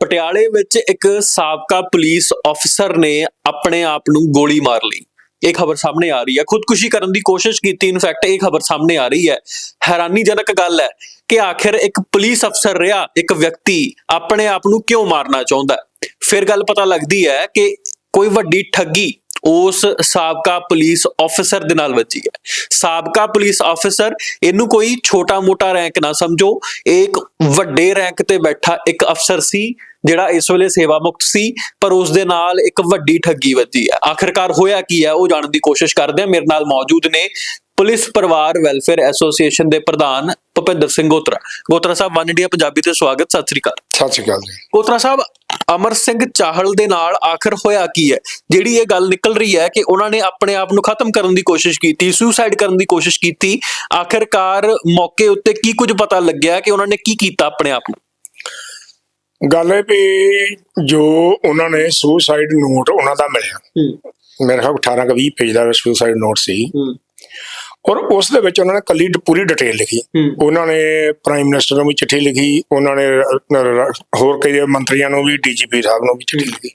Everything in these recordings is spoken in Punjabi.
ਪਟਿਆਲੇ ਵਿੱਚ ਇੱਕ ਸਾਬਕਾ ਪੁਲਿਸ ਅਫਸਰ ਨੇ ਆਪਣੇ ਆਪ ਨੂੰ ਗੋਲੀ ਮਾਰ ਲਈ। ਇਹ ਖਬਰ ਸਾਹਮਣੇ ਆ ਰਹੀ ਹੈ। ਖੁਦਕੁਸ਼ੀ ਕਰਨ ਦੀ ਕੋਸ਼ਿਸ਼ ਕੀਤੀ। ਇਨਫੈਕਟ ਇਹ ਖਬਰ ਸਾਹਮਣੇ ਆ ਰਹੀ ਹੈ। ਹੈਰਾਨੀਜਨਕ ਗੱਲ ਹੈ ਕਿ ਆਖਿਰ ਇੱਕ ਪੁਲਿਸ ਅਫਸਰ ਰਿਹਾ, ਇੱਕ ਵਿਅਕਤੀ ਆਪਣੇ ਆਪ ਨੂੰ ਕਿਉਂ ਮਾਰਨਾ ਚਾਹੁੰਦਾ ਫਿਰ ਗੱਲ ਪਤਾ ਲੱਗਦੀ ਹੈ ਕਿ ਕੋਈ ਵੱਡੀ ਠੱਗੀ ਉਸ ਸਾਬਕਾ ਪੁਲਿਸ ਅਫਸਰ ਦੇ ਨਾਲ ਵੱਜੀ ਹੈ। ਸਾਬਕਾ ਪੁਲਿਸ ਅਫਸਰ ਇਹਨੂੰ ਕੋਈ ਛੋਟਾ-ਮੋਟਾ ਰੈਂਕ ਨਾ ਸਮਝੋ। ਇਹ ਇੱਕ ਵੱਡੇ ਰੈਂਕ ਤੇ ਬੈਠਾ ਇੱਕ ਅਫਸਰ ਸੀ ਜਿਹੜਾ ਇਸ ਵੇਲੇ ਸੇਵਾ ਮੁਕਤ ਸੀ ਪਰ ਉਸ ਦੇ ਨਾਲ ਇੱਕ ਵੱਡੀ ਠੱਗੀ ਵੱਜੀ ਹੈ। ਆਖਿਰਕਾਰ ਹੋਇਆ ਕੀ ਹੈ ਉਹ ਜਾਣਨ ਦੀ ਕੋਸ਼ਿਸ਼ ਕਰਦੇ ਹਾਂ। ਮੇਰੇ ਨਾਲ ਮੌਜੂਦ ਨੇ ਪੁਲਿਸ ਪਰਿਵਾਰ ਵੈਲਫੇਅਰ ਐਸੋਸੀਏਸ਼ਨ ਦੇ ਪ੍ਰਧਾਨ ਭੁਪਿੰਦਰ ਸਿੰਘ ਗੋਤਰਾ। ਗੋਤਰਾ ਸਾਹਿਬ ਵਨ ਇੰਡੀਆ ਪੰਜਾਬੀ ਤੇ ਸਵਾਗਤ ਸਤਿ ਸ੍ਰੀ ਅਕਾਲ। ਸਤਿ ਸ਼੍ਰੀ ਅਕਾਲ ਜੀ। ਗੋਤਰਾ ਸਾਹਿਬ ਅਮਰ ਸਿੰਘ ਚਾਹਲ ਦੇ ਨਾਲ ਆਖਰ ਹੋਇਆ ਕੀ ਹੈ? ਜਿਹੜੀ ਇਹ ਗੱਲ ਨਿਕਲ ਰਹੀ ਹੈ ਕਿ ਉਹਨਾਂ ਨੇ ਆਪਣੇ ਆਪ ਨੂੰ ਖਤਮ ਕਰਨ ਦੀ ਕੋਸ਼ਿਸ਼ ਕੀਤੀ ਸੁਸਾਈਡ ਕਰਨ ਦੀ ਕੋਸ਼ਿਸ਼ ਕੀਤੀ ਆਖਿਰਕਾਰ ਮੌਕੇ ਉੱਤੇ ਕੀ ਕੁਝ ਪਤਾ ਲੱਗਿਆ ਕਿ ਉਹਨਾਂ ਨੇ ਕੀ ਕੀਤਾ ਆਪਣੇ ਆਪ ਨੂੰ? ਗੱਲ ਇਹ ਵੀ ਜੋ ਉਹਨਾਂ ਨੇ ਸੁਸਾਈਡ ਨੋਟ ਉਹਨਾਂ ਦਾ ਮਿਲਿਆ। ਮੇਰੇ ਖਿਆਲ 18 ਕਿ 20 ਪੇਜ ਦਾ ਸੁਸਾਈਡ ਨੋਟ ਸੀ। ਔਰ ਉਸ ਦੇ ਵਿੱਚ ਉਹਨਾਂ ਨੇ ਕੱਲੀ ਪੂਰੀ ਡਿਟੇਲ ਲਿਖੀ। ਉਹਨਾਂ ਨੇ ਪ੍ਰਾਈਮ ਮਿਨਿਸਟਰ ਨੂੰ ਵੀ ਚਿੱਠੀ ਲਿਖੀ ਉਹਨਾਂ ਨੇ ਹੋਰ ਕਈ ਮੰਤਰੀਆਂ ਨੂੰ ਵੀ ਡੀਜੀਪੀ ਸਾਹਿਬ ਨੂੰ ਵੀ ਚਿੱਠੀ ਲਿਖੀ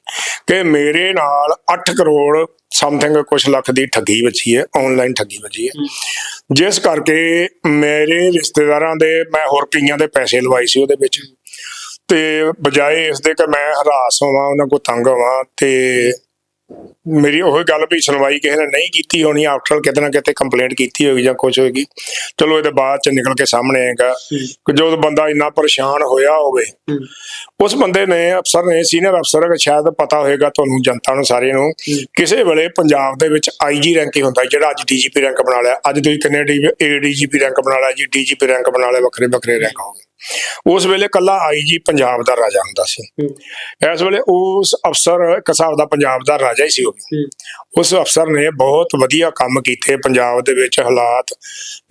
ਕਿ ਮੇਰੇ ਨਾਲ 8 ਕਰੋੜ ਸਮਥਿੰਗ ਕੁਝ ਲੱਖ ਦੀ ਠੱਗੀ ਵੱਜੀ ਹੈ ਆਨਲਾਈਨ ਠੱਗੀ ਵੱਜੀ ਹੈ। ਜਿਸ ਕਰਕੇ ਮੇਰੇ ਰਿਸ਼ਤੇਦਾਰਾਂ ਦੇ ਮੈਂ ਹੋਰ ਕਈਆਂ ਦੇ ਪੈਸੇ ਲਵਾਏ ਸੀ ਉਹਦੇ ਵਿੱਚ। ਤੇ ਬਜਾਏ ਇਸ ਦੇ ਕਿ ਮੈਂ ਹਰਾਸ ਹੋਵਾਂ ਉਹਨਾਂ ਕੋ ਤੰਗ ਹੋਵਾਂ ਤੇ ਮੇਰੀ ਉਹ ਗੱਲ ਵੀ ਸੁਣਵਾਈ ਕਿਸੇ ਨੇ ਨਹੀਂ ਕੀਤੀ ਹੋਣੀ ਆਫਟਰ ਕਿਤੇ ਨਾ ਕਿਤੇ ਕੰਪਲੇਂਟ ਕੀਤੀ ਹੋਏਗੀ ਜਾਂ ਕੁਝ ਹੋਏਗੀ। ਚਲੋ ਇਹਦੇ ਬਾਅਦ ਚ ਨਿਕਲ ਕੇ ਸਾਹਮਣੇ ਆਏਗਾ ਕਿ ਜੋ ਬੰਦਾ ਇੰਨਾ ਪਰੇਸ਼ਾਨ ਹੋਇਆ ਹੋਵੇ, ਉਸ ਬੰਦੇ ਨੇ, ਅਫਸਰ ਨੇ ਸੀਨੀਅਰ ਅਫਸਰ ਸ਼ਾਇਦ ਪਤਾ ਹੋਏਗਾ ਤੁਹਾਨੂੰ ਜਨਤਾ ਨੂੰ ਸਾਰੇ ਨੂੰ, ਕਿਸੇ ਵੇਲੇ ਪੰਜਾਬ ਦੇ ਵਿੱਚ ਆਈਜੀ ਰੈਂਕ ਹੀ ਹੁੰਦਾ, ਜਿਹੜਾ ਅੱਜ ਡੀਜੀਪੀ ਰੈਂਕ ਬਣਾ ਲਿਆ, ਅੱਜ ਤੁਸੀਂ ਕਿੰਨੇ ਏਡੀਜੀਪੀ ਰੈਂਕ ਬਣਾ ਲਿਆ, ਜੀ ਡੀਜੀਪੀ ਰੈਂਕ ਬਣਾ ਲਿਆ ਵੱਖਰੇ ਵੱਖਰੇ ਰੈਂਕ ਹੋ ਉਸ ਵੇਲੇ ਕੱਲਾ ਆਈਜੀ ਪੰਜਾਬ ਦਾ ਰਾਜਾ ਹੁੰਦਾ ਸੀ। ਇਸ ਵੇਲੇ ਉਸ ਅਫਸਰ ਇੱਕ ਹਿਸਾਬ ਦਾ ਪੰਜਾਬ ਦਾ ਰਾਜਾ ਹੀ ਸੀ ਉਹ। ਉਸ ਅਫਸਰ ਨੇ ਬਹੁਤ ਵਧੀਆ ਕੰਮ ਕੀਤੇ ਪੰਜਾਬ ਦੇ ਵਿੱਚ ਹਾਲਾਤ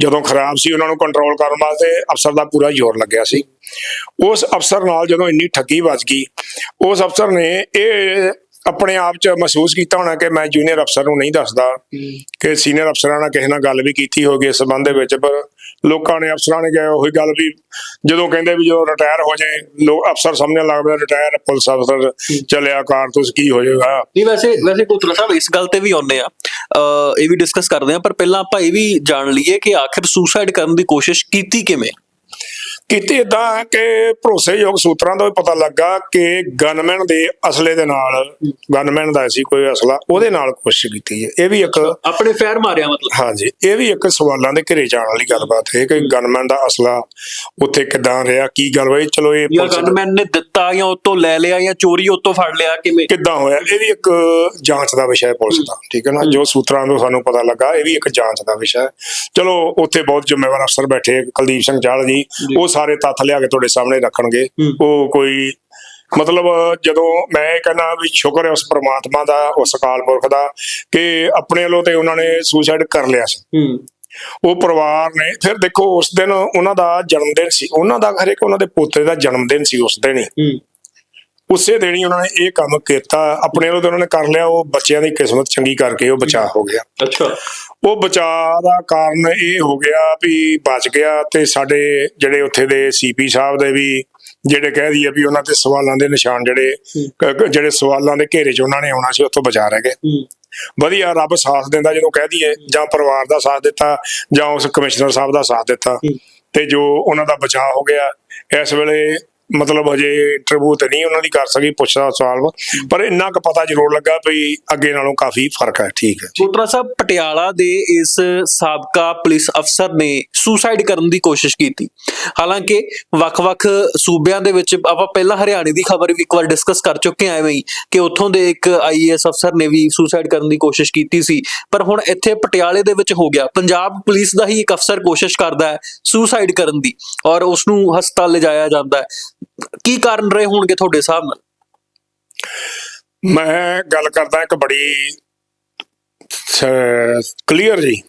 ਜਦੋਂ ਖਰਾਬ ਸੀ ਉਹਨਾਂ ਨੂੰ ਕੰਟਰੋਲ ਕਰਨ ਵਾਸਤੇ ਅਫਸਰ ਦਾ ਪੂਰਾ ਜ਼ੋਰ ਲੱਗਿਆ ਸੀ। ਉਸ ਅਫਸਰ ਨਾਲ ਜਦੋਂ ਇੰਨੀ ਠੱਗੀ ਵੱਜ ਗਈ ਉਸ ਅਫਸਰ ਨੇ ਇਹ ਆਪਣੇ ਆਪ 'ਚ ਮਹਿਸੂਸ ਕੀਤਾ ਹੋਣਾ ਕਿ ਮੈਂ ਜੂਨੀਅਰ ਅਫਸਰ ਨੂੰ ਨਹੀਂ ਦੱਸਦਾ ਕਿ ਸੀਨੀਅਰ ਅਫਸਰਾਂ ਨਾਲ ਕਿਸੇ ਨਾਲ ਗੱਲ ਵੀ ਕੀਤੀ ਹੋਗੀ ਇਸ ਸੰਬੰਧ ਦੇ ਵਿੱਚ ਪਰ ਲੋਕਾਂ ਨੇ ਅਫਸਰਾਂ ਨੇ ਕਿਹਾ ਉਹੀ ਗੱਲ ਵੀ ਜਦੋਂ ਕਹਿੰਦੇ ਵੀ ਜਦੋਂ ਰਿਟਾਇਰ ਹੋ ਜਾਏ ਲੋਕ ਅਫਸਰ ਸਮਝਣ ਲੱਗ ਪਏ ਰਿਟਾਇਰ ਪੁਲਿਸ ਅਫਸਰ ਚੱਲਿਆ ਕਾਰਤੂਸ ਕੀ ਹੋ ਜਾਏਗਾ? ਨਹੀਂ ਵੈਸੇ ਵੈਸੇ ਕੋਤਰਾ ਸਾਹਿਬ ਇਸ ਗੱਲ ਤੇ ਵੀ ਆਉਂਦੇ ਆ। ਇਹ ਵੀ ਡਿਸਕਸ ਕਰਦੇ ਆ ਪਰ ਪਹਿਲਾਂ ਆਪਾਂ ਇਹ ਵੀ ਜਾਣ ਲਈਏ ਕਿ ਆਖਿਰ ਸੁਸਾਈਡ ਕਰਨ ਦੀ ਕੋਸ਼ਿਸ਼ ਕੀਤੀ ਕਿਵੇਂ? ਕੀਤੀ ਇਦਾਂ ਕਿ ਭਰੋਸੇਯੋਗ ਸੂਤਰਾਂ ਤੋਂ ਪਤਾ ਲੱਗਾ ਕਿ ਗਨਮੈਨ ਦੇ ਅਸਲੇ ਦੇ ਨਾਲ ਗਨਮੈਨ ਦਾ ਸੀ ਕੋਈ ਅਸਲਾ ਉਹਦੇ ਨਾਲ ਕੋਸ਼ਿਸ਼ ਕੀਤੀ ਹੈ। ਇਹ ਵੀ ਇੱਕ ਆਪਣੇ ਫੈਰ ਮਾਰਿਆ ਮਤਲਬ? ਹਾਂਜੀ ਇਹ ਵੀ ਇੱਕ ਸਵਾਲਾਂ ਦੇ ਘੇਰੇ ਜਾਣ ਵਾਲੀ ਗੱਲਬਾਤ ਹੈ ਕਿ ਗਨਮੈਨ ਦਾ ਅਸਲਾ ਉੱਥੇ ਕਿੱਦਾਂ ਰਿਹਾ ਕੀ ਗੱਲ ਹੋਈ? ਚਲੋ ਇਹ ਗਨਮੈਨ ਨੇ ਦਿੱਤਾ ਜਾਂ ਉਤੋਂ ਲੈ ਲਿਆ ਜਾਂ ਚੋਰੀ ਉਤੋਂ ਫੜ ਲਿਆ ਕਿਵੇਂ? ਕਿੱਦਾਂ ਹੋਇਆ? ਇਹ ਵੀ ਇੱਕ ਜਾਂਚ ਦਾ ਵਿਸ਼ਾ ਹੈ ਪੁਲਿਸ ਦਾ ਠੀਕ ਹੈ ਨਾ? ਜੋ ਸੂਤਰਾਂ ਤੋਂ ਸਾਨੂੰ ਪਤਾ ਲੱਗਾ ਇਹ ਵੀ ਇੱਕ ਜਾਂਚ ਦਾ ਵਿਸ਼ਾ ਹੈ। ਚਲੋ ਉੱਥੇ ਬਹੁਤ ਜ਼ਿੰਮੇਵਾਰ ਅਫਸਰ ਬੈਠੇ ਕੁਲਦੀਪ ਸਿੰਘ ਚਾਹਲ ਜੀ ਉਹ ਸਾਰੇ ਤੱਥ ਲਿਆ ਕੇ ਤੁਹਾਡੇ ਸਾਹਮਣੇ ਰੱਖਣਗੇ। ਉਹ ਕੋਈ ਮਤਲਬ ਜਦੋਂ ਮੈਂ ਇਹ ਕਹਿੰਦਾ ਵੀ ਸ਼ੁਕਰ ਹੈ ਉਸ ਪ੍ਰਮਾਤਮਾ ਦਾ ਉਸ ਅਕਾਲ ਪੁਰਖ ਦਾ ਕਿ ਆਪਣੇ ਵੱਲੋਂ ਤੇ ਉਹਨਾਂ ਨੇ ਸੁਸਾਈਡ ਕਰ ਲਿਆ ਸੀ। ਉਹ ਪਰਿਵਾਰ ਨੇ ਫਿਰ ਦੇਖੋ ਉਸ ਦਿਨ ਉਹਨਾਂ ਦਾ ਜਨਮ ਦਿਨ ਸੀ। ਉਹਨਾਂ ਦਾ ਹਰੇਕ ਉਹਨਾਂ ਦੇ ਪੋਤੇ ਦਾ ਜਨਮ ਦਿਨ ਸੀ ਉਸ ਦਿਨ ਹੂੰ। ਉਸੇ ਦਿਨ ਹੀ ਉਹਨਾਂ ਨੇ ਇਹ ਕੰਮ ਕੀਤਾ ਆਪਣੇ ਵੱਲੋਂ ਤੇ ਉਹਨਾਂ ਨੇ ਕਰ ਲਿਆ ਉਹ ਬੱਚਿਆਂ ਦੀ ਕਿਸਮਤ ਚੰਗੀ ਕਰਕੇ ਉਹ ਬਚਾਅ ਹੋ ਗਿਆ। ਅੱਛਾ। ਉਹ ਬਚਾਅ ਦਾ ਕਾਰਨ ਇਹ ਹੋ ਗਿਆ ਵੀ ਬਚ ਗਿਆ ਤੇ ਸਾਡੇ ਜਿਹੜੇ ਉੱਥੇ ਦੇ ਸੀਪੀ ਸਾਹਿਬ ਦੇ ਵੀ ਜਿਹੜੇ ਕਹਿ ਦਈਏ ਵੀ ਉਹਨਾਂ ਤੇ ਸਵਾਲਾਂ ਦੇ ਨਿਸ਼ਾਨ ਜਿਹੜੇ ਜਿਹੜੇ ਸਵਾਲਾਂ ਦੇ ਘੇਰੇ 'ਚ ਉਹਨਾਂ ਨੇ ਆਉਣਾ ਸੀ ਉੱਥੋਂ ਬਚਾ ਰਹਿ ਗਏ। ਵਧੀਆ ਰੱਬ ਸਾਥ ਦਿੰਦਾ ਜਦੋਂ ਕਹਿ ਦਈਏ ਜਾਂ ਪਰਿਵਾਰ ਦਾ ਸਾਥ ਦਿੱਤਾ ਜਾਂ ਉਸ ਕਮਿਸ਼ਨਰ ਸਾਹਿਬ ਦਾ ਸਾਥ ਦਿੱਤਾ ਤੇ ਜੋ ਉਹਨਾਂ ਦਾ ਬਚਾਅ ਹੋ ਗਿਆ ਇਸ ਵੇਲੇ ਮਤਲਬ ਹਜੇ ਇੰਟਰਵਿਊ ਤੇ ਨਹੀਂ ਉਹਨਾਂ ਦੀ ਕਰ ਸਕੀ, ਪੁੱਛਦਾ ਸਵਾਲ ਪਰ ਇੰਨਾ ਕੁ ਪਤਾ ਜ਼ਰੂਰ ਲੱਗਾ ਵੀ ਅੱਗੇ ਨਾਲੋਂ ਕਾਫੀ ਫ਼ਰਕ ਹੈ, ਠੀਕ ਹੈ। ਕੋਤਰਾ ਸਾਹਿਬ ਪਟਿਆਲਾ ਦੇ ਇਸ ਸਾਬਕਾ ਪੁਲਿਸ ਅਫਸਰ ਨੇ ਸੁਸਾਈਡ ਕਰਨ ਦੀ ਕੋਸ਼ਿਸ਼ ਕੀਤੀ। ਹਾਲਾਂਕਿ ਵੱਖ-ਵੱਖ ਸੂਬਿਆਂ ਦੇ ਵਿੱਚ ਆਪਾਂ ਪਹਿਲਾਂ ਹਰਿਆਣੇ ਦੀ ਖਬਰ ਵੀ ਇੱਕ ਵਾਰ ਡਿਸਕਸ ਕਰ ਚੁੱਕੇ ਹਾਂ ਐਵੇਂ ਕਿ ਉੱਥੋਂ ਦੇ ਇੱਕ ਆਈਏਐਸ ਅਫਸਰ ਨੇ ਵੀ ਸੁਸਾਈਡ ਕਰਨ ਦੀ ਕੋਸ਼ਿਸ਼ ਕੀਤੀ ਸੀ। ਪਰ ਹੁਣ ਇੱਥੇ ਪਟਿਆਲੇ ਦੇ ਵਿੱਚ ਹੋ ਗਿਆ। ਪੰਜਾਬ ਪੁਲਿਸ ਦਾ ਹੀ ਇੱਕ ਅਫਸਰ ਕੋਸ਼ਿਸ਼ ਕਰਦਾ ਹੈ ਸੁਸਾਈਡ ਕਰਨ ਦੀ ਔਰ ਉਸ ਨੂੰ ਹਸਪਤਾਲ ਲਿਜਾਇਆ ਜਾਂਦਾ ਹੈ। ਕੀ ਕਾਰਨ ਰਹੇ ਹੋਣਗੇ ਤੁਹਾਡੇ ਹਿਸਾਬ ਨਾਲ? ਮੈਂ ਗੱਲ ਕਰਦਾ ਇੱਕ ਬੜੀ ਕਲੀਅਰ ਜੀ।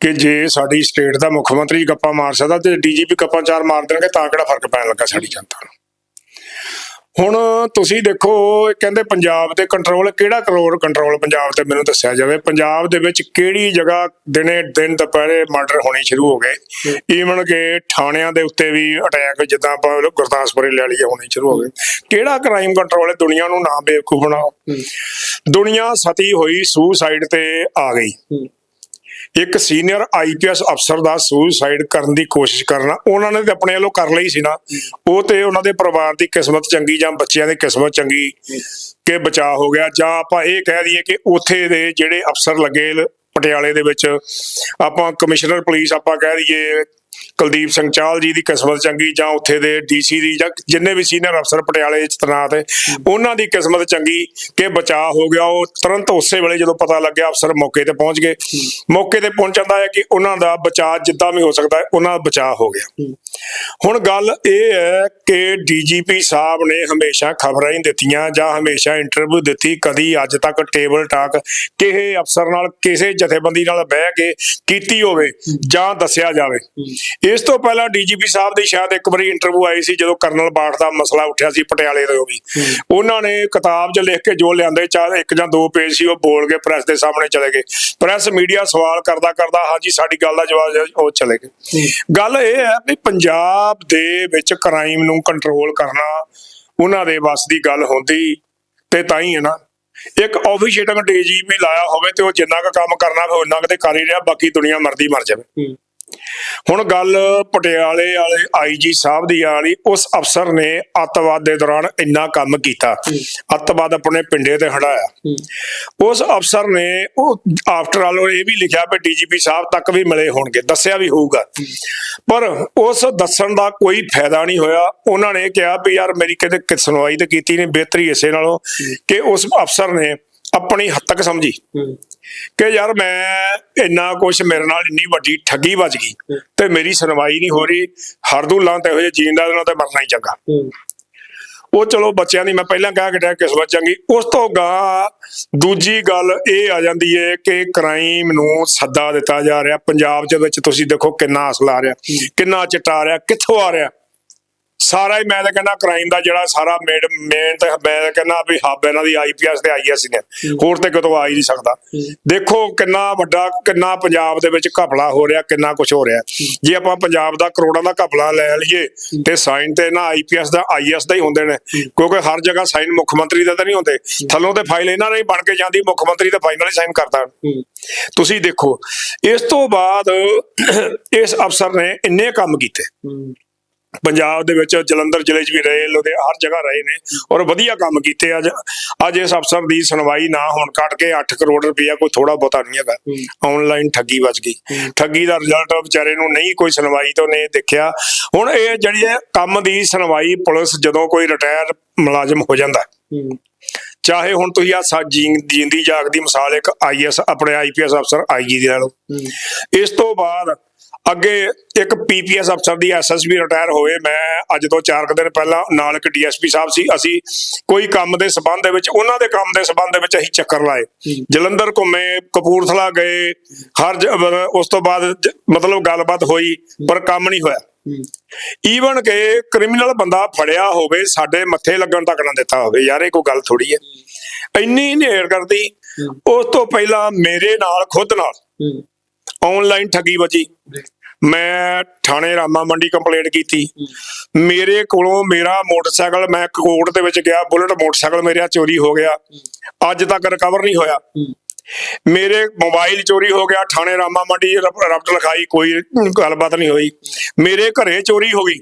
ਕਿ ਜੇ ਸਾਡੀ ਸਟੇਟ ਦਾ ਮੁੱਖ ਮੰਤਰੀ ਗੱਪਾਂ ਮਾਰ ਸਕਦਾ ਤੇ ਡੀਜੀਪੀ ਗੱਪਾਂ ਚਾਰ ਮਾਰ ਦੇਣਗੇ ਤਾਂ ਕਿਹੜਾ ਫ਼ਰਕ ਪੈਣ ਲੱਗਾ ਸਾਡੀ ਜਨਤਾ ਨੂੰ? ਹੁਣ ਤੁਸੀਂ ਦੇਖੋ ਇਹ ਕਹਿੰਦੇ ਪੰਜਾਬ ਤੇ ਕੰਟਰੋਲ ਕਿਹੜਾ ਕਰੋੜ ਕੰਟਰੋਲ ਪੰਜਾਬ ਤੇ ਮੈਨੂੰ ਦੱਸਿਆ ਜਾਵੇ। ਪੰਜਾਬ ਦੇ ਵਿੱਚ ਕਿਹੜੀ ਜਗ੍ਹਾ ਦਿਨੇ ਦਿਨ ਦੁਪਹਿਰੇ ਮਰਡਰ ਹੋਣੇ ਸ਼ੁਰੂ ਹੋ ਗਏ? ਈਵਨ ਕਿ ਥਾਣਿਆਂ ਦੇ ਉੱਤੇ ਵੀ ਅਟੈਕ ਜਿੱਦਾਂ ਆਪਾਂ ਗੁਰਦਾਸਪੁਰੇ ਲੈ ਲਈਏ ਹੋਣੇ ਸ਼ੁਰੂ ਹੋ ਗਏ। ਕਿਹੜਾ ਕ੍ਰਾਈਮ ਕੰਟਰੋਲ ਹੈ? ਦੁਨੀਆ ਨੂੰ ਨਾ ਬੇਵਕੂਫ ਬਣਾਓ। ਦੁਨੀਆ ਸਤੀ ਹੋਈ ਸੁਸਾਈਡ ਤੇ ਆ ਗਈ। ਇੱਕ ਸੀਨੀਅਰ ਆਈਪੀਐਸ ਅਫਸਰ ਦਾ ਸੁਸਾਈਡ ਕਰਨ ਦੀ ਕੋਸ਼ਿਸ਼ ਕਰਨਾ, ਉਹਨਾਂ ਨੇ ਤੇ ਆਪਣੇ ਵੱਲੋਂ ਕਰ ਲਈ ਸੀ ਨਾ। ਉਹ ਤੇ ਉਹਨਾਂ ਦੇ ਪਰਿਵਾਰ ਦੀ ਕਿਸਮਤ ਚੰਗੀ ਜਾਂ ਬੱਚਿਆਂ ਦੀ ਕਿਸਮਤ ਚੰਗੀ ਕਿ ਬਚਾਅ ਹੋ ਗਿਆ। ਜਾਂ ਆਪਾਂ ਇਹ ਕਹਿ ਦਈਏ ਕਿ ਉੱਥੇ ਦੇ ਜਿਹੜੇ ਅਫਸਰ ਲੱਗੇ ਪਟਿਆਲੇ ਦੇ ਵਿੱਚ, ਆਪਾਂ ਕਮਿਸ਼ਨਰ ਪੁਲਿਸ ਆਪਾਂ ਕਹਿ ਦਈਏ ਕੁਲਦੀਪ ਸਿੰਘ ਚਾਹਲ ਜੀ ਦੀ ਕਿਸਮਤ ਚੰਗੀ ਜਾਂ ਉੱਥੇ ਦੇ ਡੀਸੀ ਦੀ ਜਾਂ ਜਿੰਨੇ ਵੀ ਸੀਨੀਅਰ ਅਫਸਰ ਪਟਿਆਲੇ ਚ ਤੈਨਾਤ ਹੈ, ਉਹਨਾਂ ਦੀ ਕਿਸਮਤ ਚੰਗੀ ਕਿ ਬਚਾਅ ਹੋ ਗਿਆ। ਉਹ ਤੁਰੰਤ ਉਸੇ ਵੇਲੇ ਜਦੋਂ ਪਤਾ ਲੱਗਿਆ ਅਫਸਰ ਮੌਕੇ ਤੇ ਪਹੁੰਚ ਗਏ। ਮੌਕੇ ਤੇ ਪਹੁੰਚਣ ਦਾ ਹੈ ਕਿ ਉਹਨਾਂ ਦਾ ਬਚਾਅ ਜਿੱਦਾਂ ਵੀ ਹੋ ਸਕਦਾ ਹੈ, ਉਹਨਾਂ ਦਾ ਬਚਾਅ ਹੋ ਗਿਆ। ਹੁਣ ਗੱਲ ਇਹ ਹੈ ਕਿ ਡੀਜੀਪੀ ਸਾਹਿਬ ਨੇ ਹਮੇਸ਼ਾ ਖਬਰਾਂ ਹੀ ਦਿੱਤੀਆਂ ਜਾਂ ਹਮੇਸ਼ਾ ਇੰਟਰਵਿਊ ਦਿੱਤੀ, ਕਦੀ ਅੱਜ ਤੱਕ ਟੇਬਲ ਟਾਕ ਕਿਸੇ ਅਫਸਰ ਨਾਲ, ਕਿਸੇ ਜਥੇਬੰਦੀ ਨਾਲ ਬਹਿ ਕੇ ਕੀਤੀ ਹੋਵੇ ਜਾਂ ਦੱਸਿਆ ਜਾਵੇ। ਇਸ ਤੋਂ ਪਹਿਲਾਂ ਡੀਜੀਪੀ ਸਾਹਿਬ ਦੀ ਸ਼ਾਇਦ ਇੱਕ ਵਾਰੀ ਇੰਟਰਵਿਊ ਆਈ ਸੀ ਜਦੋਂ ਕਰਨਲ ਬਾਠ ਦਾ ਮਸਲਾ ਉੱਠਿਆ ਸੀ ਪਟਿਆਲੇ ਦੇ ਉਹ ਵੀ। ਉਹਨਾਂ ਨੇ ਕਿਤਾਬ 'ਚ ਲਿਖ ਕੇ ਜੋ ਲਿਆਂਦੇ ਚਾਹ ਇੱਕ ਜਾਂ ਦੋ ਪੇਜ ਸੀ ਉਹ ਬੋਲ ਕੇ ਪ੍ਰੈਸ ਦੇ ਸਾਹਮਣੇ ਚਲੇ ਗਏ। ਪ੍ਰੈਸ ਮੀਡੀਆ ਸਵਾਲ ਕਰਦਾ ਕਰਦਾ ਹਾਂਜੀ ਸਾਡੀ ਗੱਲ ਦਾ ਜਵਾਬ ਉਹ ਚਲੇ ਗਏ। ਗੱਲ ਇਹ ਹੈ ਵੀ ਪੰਜਾਬ ਦੇ ਵਿੱਚ ਕ੍ਰਾਈਮ ਨੂੰ ਕੰਟਰੋਲ ਕਰਨਾ ਉਹਨਾਂ ਦੇ ਵੱਸ ਦੀ ਗੱਲ ਹੁੰਦੀ ਤੇ ਤਾਂ ਹੀ ਹੈ ਨਾ। ਇੱਕ ਆਫੀਸ਼ੀਏਟਿੰਗ ਡੀਜੀਪੀ ਲਾਇਆ ਹੋਵੇ ਤੇ ਉਹ ਜਿੰਨਾ ਕੁ ਕੰਮ ਕਰਨਾ ਹੋਵੇ ਉਹਨਾਂ ਕੁ ਤੇ ਕਰ ਹੀ ਰਿਹਾ ਬਾਕੀ ਦੁਨੀਆ ਮਰਦੀ ਮਰ ਜਾਵੇ। ਹੁਣ ਗੱਲ ਪਟਿਆਲੇ ਵਾਲੇ ਆਈਜੀ ਸਾਹਿਬ ਦੀ ਆਲੀ ਉਸ ਅਫਸਰ ਨੇ ਅੱਤਵਾਦ ਦੇ ਦੌਰਾਨ ਇੰਨਾ ਕੰਮ ਕੀਤਾ। ਅੱਤਵਾਦ ਆਪਣੇ ਪਿੰਡੇ ਤੇ ਹਟਾਇਆ ਉਸ ਅਫਸਰ ਨੇ ਉਹ ਆਫਟਰ ਆਲ ਇਹ ਵੀ ਲਿਖਿਆ ਵੀ ਡੀਜੀਪੀ ਸਾਹਿਬ ਤੱਕ ਵੀ ਮਿਲੇ ਹੋਣਗੇ ਦੱਸਿਆ ਵੀ ਹੋਊਗਾ। ਪਰ ਉਸ ਦੱਸਣ ਦਾ ਕੋਈ ਫਾਇਦਾ ਨਹੀਂ ਹੋਇਆ। ਉਹਨਾਂ ਨੇ ਕਿਹਾ ਵੀ ਯਾਰ ਮੇਰੀ ਕਿਤੇ ਕਿ ਸੁਣਵਾਈ ਤੇ ਕੀਤੀ ਨਹੀਂ ਬਿਹਤਰੀ ਇਸੇ ਨਾਲੋਂ ਕਿ ਉਸ ਅਫਸਰ ਨੇ ਆਪਣੀ ਹੱਦ ਤੱਕ ਸਮਝੀ ਕਿ ਯਾਰ ਮੈਂ ਇੰਨਾ ਕੁਛ ਮੇਰੇ ਨਾਲ ਇੰਨੀ ਵੱਡੀ ਠੱਗੀ ਵੱਜ ਗਈ ਤੇ ਮੇਰੀ ਸੁਣਵਾਈ ਨਹੀਂ ਹੋ ਰਹੀ ਹਰਦੂਲਾਂ ਤੇ ਇਹੋ ਜਿਹੇ ਜੀਣ ਦਾ ਉਹਨਾਂ ਤੇ ਮਰਨਾ ਹੀ ਚੰਗਾ। ਉਹ ਚਲੋ ਬੱਚਿਆਂ ਦੀ ਮੈਂ ਪਹਿਲਾਂ ਕਹਿ ਕੇ ਡਿਆ ਕਿਸਮਤ ਚੰਗੀ ਉਸ ਤੋਂ ਗਾ ਦੂਜੀ ਗੱਲ ਇਹ ਆ ਜਾਂਦੀ ਹੈ ਕਿ ਕ੍ਰਾਈਮ ਨੂੰ ਸੱਦਾ ਦਿੱਤਾ ਜਾ ਰਿਹਾ ਪੰਜਾਬ ਦੇ ਵਿੱਚ ਤੁਸੀਂ ਦੇਖੋ ਕਿੰਨਾ ਅਸਲ ਆ ਰਿਹਾ ਕਿੰਨਾ ਚਿੱਟਾ ਆ ਰਿਹਾ ਕਿੱਥੋਂ ਆ ਰਿਹਾ? ਸਾਰਾ ਹੀ ਮੈਂ ਤਾਂ ਕਹਿੰਦਾ ਕ੍ਰਾਈਮ ਦਾ ਜਿਹੜਾ ਸਾਰਾ ਮੇਨ ਮੇਨ ਤੇ ਮੈਂ ਕਹਿੰਦਾ ਵੀ ਹੱਬ ਇਹਨਾਂ ਦੀ ਆਈਪੀਐਸ ਤੇ ਆਈਐਸ ਨੇ। ਹੋਰ ਤੇ ਕਿਤੋਂ ਆ ਹੀ ਨਹੀਂ ਸਕਦਾ। ਦੇਖੋ ਕਿੰਨਾ ਵੱਡਾ ਕਿੰਨਾ ਪੰਜਾਬ ਦੇ ਵਿੱਚ ਘਪਲਾ ਹੋ ਰਿਹਾ ਕਿੰਨਾ ਕੁਝ ਹੋ ਰਿਹਾ। ਜੇ ਆਪਾਂ ਪੰਜਾਬ ਦਾ ਕਰੋੜਾਂ ਦਾ ਘਪਲਾ ਲੈ ਲਈਏ ਤੇ ਸਾਈਨ ਤੇ ਨਾ ਆਈਪੀਐਸ ਦਾ ਆਈਐਸ ਦਾ ਹੀ ਹੁੰਦੇ ਨੇ। ਕਿਉਂਕਿ ਹਰ ਜਗ੍ਹਾ ਸਾਈਨ ਮੁੱਖ ਮੰਤਰੀ ਦਾ ਤਾਂ ਨਹੀਂ ਹੁੰਦੇ। ਥੱਲੋਂ ਤੇ ਫਾਈਲ ਇਹਨਾਂ ਨੇ ਬਣ ਕੇ ਜਾਂਦੀ ਮੁੱਖ ਮੰਤਰੀ ਤਾਂ ਫਾਈਨਲ ਹੀ ਸਾਈਨ ਕਰਦਾ। ਤੁਸੀਂ ਦੇਖੋ ਇਸ ਤੋਂ ਬਾਅਦ ਇਸ ਅਫਸਰ ਨੇ ਇੰਨੇ ਕੰਮ ਕੀਤੇ। ਪੰਜਾਬ ਦੇ ਵਿੱਚ ਜਲੰਧਰ ਜ਼ਿਲ੍ਹੇ 'ਚ ਵੀ ਰਹੇ ਲੁਧਿਆਣਾ ਹਰ ਜਗ੍ਹਾ ਰਹੇ ਨੇ ਔਰ ਵਧੀਆ ਕੰਮ ਕੀਤੇ। ਅੱਜ ਅੱਜ ਇਸ ਅਫਸਰ ਦੀ ਸੁਣਵਾਈ ਨਾ ਹੋਣ ਕੱਟ ਕੇ 8 ਕਰੋੜ ਰੁਪਇਆ ਕੋਈ ਥੋੜਾ ਬਹੁਤਾ ਨਹੀਂ ਹੈਗਾ। ਆਨਲਾਈਨ ਠੱਗੀ ਵੱਜ ਗਈ। ਠੱਗੀ ਦਾ ਰਿਜ਼ਲਟ ਵਿਚਾਰੇ ਨੂੰ ਨਹੀਂ ਕੋਈ ਸੁਣਵਾਈ ਤੋਂ ਨੇ ਦੇਖਿਆ। ਹੁਣ ਇਹ ਜਿਹੜੀ ਕੰਮ ਦੀ ਸੁਣਵਾਈ ਪੁਲਿਸ ਜਦੋਂ ਕੋਈ ਰਿਟਾਇਰ ਮੁਲਾਜ਼ਮ ਹੋ ਜਾਂਦਾ ਚਾਹੇ ਹੁਣ ਤੁਸੀਂ ਆ ਜੀਂਦੀ ਜਾਗਦੀ ਮਿਸਾਲ ਇੱਕ ਆਈਐਸ ਆਪਣੇ ਆਈਪੀਐਸ ਅਫਸਰ ਆਈਜੀ ਦੀ ਲੈ ਲਓ ਇਸ ਤੋਂ ਬਾਅਦ ਅੱਗੇ ਇੱਕ ਪੀਪੀਐਸ ਅਫਸਰ ਦੀ ਐਸਐਸਬੀ ਰਿਟਾਇਰ ਹੋਏ ਮੈਂ ਅੱਜ ਤੋਂ 4 ਕੁ ਦਿਨ ਪਹਿਲਾਂ ਨਾਲ ਇੱਕ ਡੀਐਸਪੀ ਸਾਹਿਬ ਸੀ। ਅਸੀਂ ਕੋਈ ਕੰਮ ਦੇ ਸਬੰਧ ਦੇ ਵਿੱਚ ਉਹਨਾਂ ਦੇ ਕੰਮ ਦੇ ਸਬੰਧ ਦੇ ਵਿੱਚ ਅਸੀਂ ਚੱਕਰ ਲਾਏ। ਜਲੰਧਰ ਘੁੰਮੇ ਕਪੂਰਥਲਾ ਗਏ ਹਰ ਉਸ ਤੋਂ ਬਾਅਦ ਮਤਲਬ ਗੱਲਬਾਤ ਹੋਈ ਪਰ ਕੰਮ ਨਹੀਂ ਹੋਇਆ। ਈਵਨ ਕਿ ਕ੍ਰਿਮੀਨਲ ਬੰਦਾ ਫੜਿਆ ਹੋਵੇ ਸਾਡੇ ਮੱਥੇ ਲੱਗਣ ਤੱਕ ਨਾ ਦਿੱਤਾ ਹੋਵੇ। ਯਾਰ ਇਹ ਕੋਈ ਗੱਲ ਥੋੜੀ ਹੈ। ਇੰਨੀ ਨੇੜ ਕਰਦੀ ਉਸ ਤੋਂ ਪਹਿਲਾਂ ਮੇਰੇ ਨਾਲ ਖੁਦ ਨਾਲ ਆਨਲਾਈਨ ਠੱਗੀ ਵੱਜੀ। ਮੈਂ ਥਾਣੇ ਰਾਮਾ ਮੰਡੀ ਕੰਪਲੇਂਟ ਕੀਤੀ। ਮੇਰੇ ਕੋਲੋਂ ਮੇਰਾ ਮੋਟਰਸਾਈਕਲ, ਮੈਂ ਕੋਰਟ ਦੇ ਵਿੱਚ ਗਿਆ, ਬੁਲਟ ਮੋਟਰਸਾਈਕਲ ਮੇਰਾ ਚੋਰੀ ਹੋ ਗਿਆ। ਅੱਜ ਤੱਕ ਰਿਕਵਰ ਨਹੀਂ ਹੋਇਆ। ਮੇਰੇ ਮੋਬਾਈਲ ਚੋਰੀ ਹੋ ਗਿਆ, ਥਾਣੇ ਰਾਮਾ ਮੰਡੀ ਰਪ- ਰਪਟ ਲਿਖਾਈ ਕੋਈ ਗੱਲਬਾਤ ਨਹੀਂ ਹੋਈ। ਮੇਰੇ ਘਰੇ ਚੋਰੀ ਹੋ ਗਈ।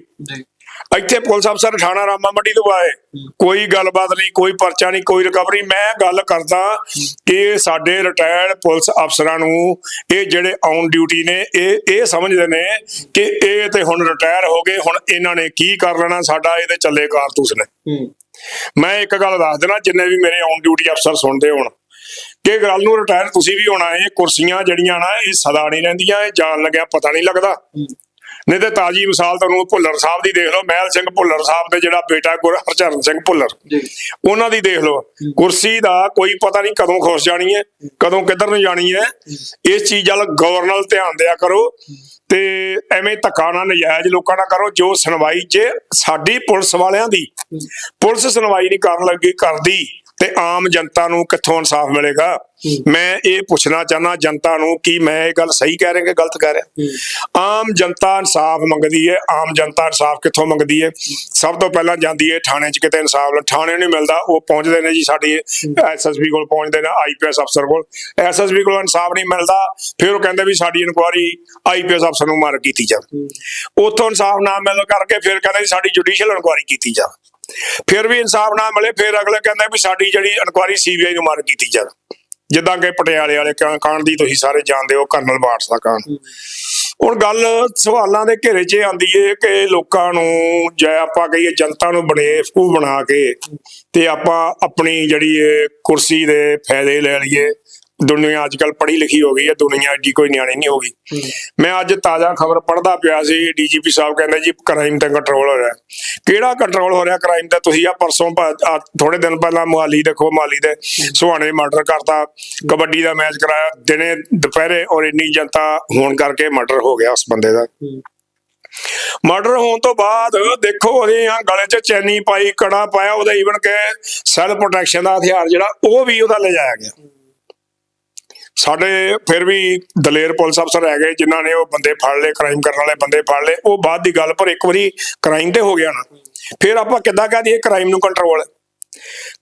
ਇੱਥੇ ਪੁਲਿਸ ਅਫਸਰ ਥਾਣਾ ਰਾਮਾ ਮੰਡੀ ਤੋਂ ਆਏ। ਕੋਈ ਗੱਲਬਾਤ ਨਹੀਂ ਕੋਈ ਪਰਚਾ ਨਹੀਂ ਕੋਈ ਰਿਕਵਰੀ। ਮੈਂ ਗੱਲ ਕਰਦਾ ਕਿ ਸਾਡੇ ਰਿਟਾਇਰਡ ਪੁਲਿਸ ਅਫਸਰਾਂ ਨੂੰ ਇਹ ਜਿਹੜੇ ਔਨ ਡਿਊਟੀ ਨੇ ਇਹ ਇਹ ਸਮਝਦੇ ਨੇ ਕਿ ਇਹ ਤੇ ਹੁਣ ਰਿਟਾਇਰ ਹੋ ਗਏ ਹੁਣ ਇਹਨਾਂ ਨੇ ਕੀ ਕਰ ਲੈਣਾ ਸਾਡਾ ਇਹਦੇ ਚੱਲੇ ਕਾਰਤੂਸ ਨੇ। ਮੈਂ ਇੱਕ ਗੱਲ ਦੱਸ ਦੇਣਾ ਜਿੰਨੇ ਵੀ ਮੇਰੇ ਔਨ ਡਿਊਟੀ ਅਫਸਰ ਸੁਣਦੇ ਹੋਣ ਕਿ ਗੱਲ ਨੂੰ ਰਿਟਾਇਰ ਤੁਸੀਂ ਵੀ ਹੋਣਾ ਇਹ ਕੁਰਸੀਆਂ ਜਿਹੜੀਆਂ ਨਾ ਇਹ ਸਦਾ ਨਹੀਂ ਰਹਿੰਦੀਆਂ ਇਹ ਜਾਣ ਲੱਗਿਆ ਪਤਾ ਨਹੀਂ ਲੱਗਦਾ। ਨਹੀਂ ਤੇ ਤਾਜੀ ਮਿਸਾਲ ਤੁਹਾਨੂੰ ਭੁੱਲਰ ਸਾਹਿਬ ਦੀ ਦੇਖ ਲਓ ਮਹਿਲ ਸਿੰਘ ਭੁੱਲਰ ਸਾਹਿਬ ਦੇ ਜਿਹੜਾ ਬੇਟਾ ਗੁਰ ਹਰਚਰਨ ਸਿੰਘ ਭੁੱਲਰ ਉਹਨਾਂ ਦੀ ਦੇਖ ਲਓ ਕੁਰਸੀ ਦਾ ਕੋਈ ਪਤਾ ਨਹੀਂ ਕਦੋਂ ਖੁੱਸ ਜਾਣੀ ਹੈ ਕਦੋਂ ਕਿੱਧਰ ਨੂੰ ਜਾਣੀ ਹੈ ਇਸ ਚੀਜ਼ ਵੱਲ ਗਵਰਨਲ ਧਿਆਨ ਦਿਆ ਕਰੋ ਤੇ ਐਵੇਂ ਧੱਕਾ ਨਾ ਨਜਾਇਜ਼ ਲੋਕਾਂ ਨਾਲ ਕਰੋ ਜੋ ਸੁਣਵਾਈ ਜੇ ਸਾਡੀ ਪੁਲਿਸ ਵਾਲਿਆਂ ਦੀ ਪੁਲਿਸ ਸੁਣਵਾਈ ਨਹੀਂ ਕਰਨ ਲੱਗੀ ਕਰਦੀ। ਤੇ ਆਮ ਜਨਤਾ ਨੂੰ ਕਿੱਥੋਂ ਇਨਸਾਫ ਮਿਲੇਗਾ? ਮੈਂ ਇਹ ਪੁੱਛਣਾ ਚਾਹਨਾ ਜਨਤਾ ਨੂੰ ਕਿ ਮੈਂ ਇਹ ਗੱਲ ਸਹੀ ਕਹਿ ਰਿਹਾ ਕਿ ਗਲਤ ਕਹਿ ਰਿਹਾ? ਆਮ ਜਨਤਾ ਇਨਸਾਫ ਮੰਗਦੀ ਹੈ ਆਮ ਜਨਤਾ ਇਨਸਾਫ ਕਿੱਥੋਂ ਮੰਗਦੀ ਹੈ? ਸਭ ਤੋਂ ਪਹਿਲਾਂ ਜਾਂਦੀ ਹੈ ਥਾਣੇ 'ਚ ਕਿਤੇ ਇਨਸਾਫ ਲੈ ਥਾਣੇ ਨਹੀਂ ਮਿਲਦਾ ਉਹ ਪਹੁੰਚਦੇ ਨੇ ਜੀ ਸਾਡੀ ਐਸਐਸਪੀ ਕੋਲ ਪਹੁੰਚਦੇ ਨੇ ਆਈਪੀਐਸ ਅਫਸਰ ਕੋਲ। ਐਸਐਸਪੀ ਕੋਲ ਇਨਸਾਫ ਨਹੀਂ ਮਿਲਦਾ ਫਿਰ ਉਹ ਕਹਿੰਦੇ ਵੀ ਸਾਡੀ ਇਨਕੁਆਰੀ ਆਈਪੀਐਸ ਅਫਸਰ ਨੂੰ ਮਾਰ ਕੀਤੀ ਜਾਵੇ। ਉੱਥੋਂ ਇਨਸਾਫ ਨਾ ਮਿਲਣ ਕਰਕੇ ਫਿਰ ਕਹਿੰਦੇ ਸਾਡੀ ਜੁਡੀਸ਼ੀਅਲ ਇਨਕੁਆਰੀ ਕੀਤੀ ਜਾਵੇ। ਫਿਰ ਵੀ ਇਨਸਾਫ ਨਾ ਮਿਲੇ, ਫਿਰ ਅਗਲੇ ਕਹਿੰਦੇ ਵੀ ਸਾਡੀ ਜਿਹੜੀ ਇਨਕੁਆਰੀ ਸੀਬੀਆਈ ਨੂੰ ਮਾਰ ਕੀਤੀ ਜਾਵੇ। ਜਿੱਦਾਂ ਕਿ ਪਟਿਆਲੇ ਵਾਲੇ ਕਾਂ- ਕਾਂਡ ਦੀ ਤੁਸੀਂ ਸਾਰੇ ਜਾਣਦੇ ਹੋ, ਕਰਨਲ ਬਾਟਸ ਦਾ ਕਾਂਡ। ਹੁਣ ਗੱਲ ਸਵਾਲਾਂ ਦੇ ਘੇਰੇ 'ਚ ਆਂਦੀ ਏ ਕਿ ਲੋਕਾਂ ਨੂੰ, ਜੇ ਆਪਾਂ ਕਹੀਏ ਜਨਤਾ ਨੂੰ ਬਨੇਫੂ ਬਣਾ ਕੇ ਤੇ ਆਪਾਂ ਆਪਣੀ ਜਿਹੜੀ ਇਹ ਕੁਰਸੀ ਦੇ ਫਾਇਦੇ ਲੈ ਲਈਏ ਦੁਨੀਆ ਅੱਜ ਕੱਲ ਪੜ੍ਹੀ ਲਿਖੀ ਹੋ ਗਈ ਹੈ ਦੁਨੀਆ ਏਡੀ ਕੋਈ ਨਿਆਣੀ ਨਹੀਂ ਹੋ ਗਈ। ਮੈਂ ਅੱਜ ਤਾਜ਼ਾ ਖਬਰ ਪੜ੍ਹਦਾ ਪਿਆ ਸੀ ਡੀਜੀਪੀ ਸਾਹਿਬ ਕਹਿੰਦੇ ਜੀ ਕ੍ਰਾਈਮ ਤੇ ਕੰਟਰੋਲ ਹੋ ਰਿਹਾ। ਕਿਹੜਾ ਕੰਟਰੋਲ ਹੋ ਰਿਹਾ ਕ੍ਰਾਈਮ ਤੇ? ਤੁਸੀਂ ਆ ਪਰਸੋਂ ਥੋੜੇ ਦਿਨ ਪਹਿਲਾਂ ਮੁਹਾਲੀ ਦੇਖੋ ਮੁਹਾਲੀ ਦੇ ਸੁਹਾਣੇ ਮਰਡਰ ਕਰਤਾ ਕਬੱਡੀ ਦਾ ਮੈਚ ਕਰਾਇਆ ਦਿਨੇ ਦੁਪਹਿਰੇ ਔਰ ਇੰਨੀ ਜਨਤਾ ਹੋਣ ਕਰਕੇ ਮਰਡਰ ਹੋ ਗਿਆ ਉਸ ਬੰਦੇ ਦਾ। ਮਰਡਰ ਹੋਣ ਤੋਂ ਬਾਅਦ ਦੇਖੋ ਉਹਦੇ ਆ ਗਲੇ 'ਚ ਚੈਨੀ ਪਾਈ ਕੜਾ ਪਾਇਆ ਉਹਦਾ ਈਵਨ ਕਿ ਸੈਲਫ ਪ੍ਰੋਟੈਕਸ਼ਨ ਦਾ ਹਥਿਆਰ ਜਿਹੜਾ ਉਹ ਵੀ ਉਹਦਾ ਲੈ ਜਾਇਆ ਗਿਆ ਸਾਡੇ ਫਿਰ ਵੀ ਦਲੇਰ ਪੁਲਿਸ ਅਫਸਰ ਹੈਗੇ ਜਿਨ੍ਹਾਂ ਨੇ ਉਹ ਬੰਦੇ ਫੜ ਲਏ ਕ੍ਰਾਈਮ ਕਰਨ ਵਾਲੇ ਬੰਦੇ ਫੜ ਲਏ। ਉਹ ਬਾਅਦ ਦੀ ਗੱਲ, ਪਰ ਇੱਕ ਵਾਰੀ ਕ੍ਰਾਈਮ ਤੇ ਹੋ ਗਿਆ ਨਾ, ਫਿਰ ਆਪਾਂ ਕਿੱਦਾਂ ਕਹਿ ਦਈਏ ਕ੍ਰਾਈਮ ਨੂੰ ਕੰਟਰੋਲ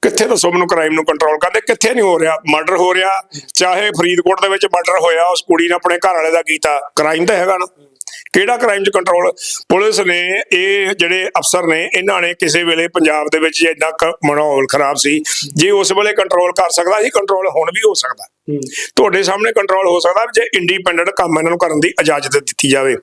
ਕਿੱਥੇ ਦੱਸੋ ਮੈਨੂੰ ਕ੍ਰਾਈਮ ਨੂੰ ਕੰਟਰੋਲ ਕਰਦੇ? ਕਿੱਥੇ ਨਹੀਂ ਹੋ ਰਿਹਾ? ਮਰਡਰ ਹੋ ਰਿਹਾ। ਚਾਹੇ ਫਰੀਦਕੋਟ ਦੇ ਵਿੱਚ ਮਰਡਰ ਹੋਇਆ, ਉਸ ਕੁੜੀ ਨੇ ਆਪਣੇ ਘਰ ਵਾਲੇ ਦਾ ਕੀਤਾ। ਕ੍ਰਾਈਮ ਤਾਂ ਹੈਗਾ ਨਾ। ਕਿਹੜਾ ਕ੍ਰਾਈਮ 'ਚ ਕੰਟਰੋਲ ਪੁਲਿਸ ਨੇ ਇਹ ਜਿਹੜੇ ਅਫਸਰ ਨੇ ਇਹਨਾਂ ਨੇ ਕਿਸੇ ਵੇਲੇ ਪੰਜਾਬ ਦੇ ਵਿੱਚ ਇੰਨਾ ਕੁ ਮਾਹੌਲ ਖਰਾਬ ਸੀ ਜੇ ਉਸ ਵੇਲੇ ਕੰਟਰੋਲ ਕਰ ਸਕਦਾ ਸੀ ਕੰਟਰੋਲ ਹੁਣ ਵੀ ਹੋ ਸਕਦਾ। ਤੁਹਾਡੇ ਸਾਹਮਣੇ ਕੰਟਰੋਲ ਹੋ ਸਕਦਾ ਜੇ ਇੰਡੀਪੈਂਡੈਂਟ ਕੰਮ ਇਹਨਾਂ ਨੂੰ ਕਰਨ ਦੀ ਇਜਾਜ਼ਤ ਦਿੱਤੀ ਜਾਵੇ।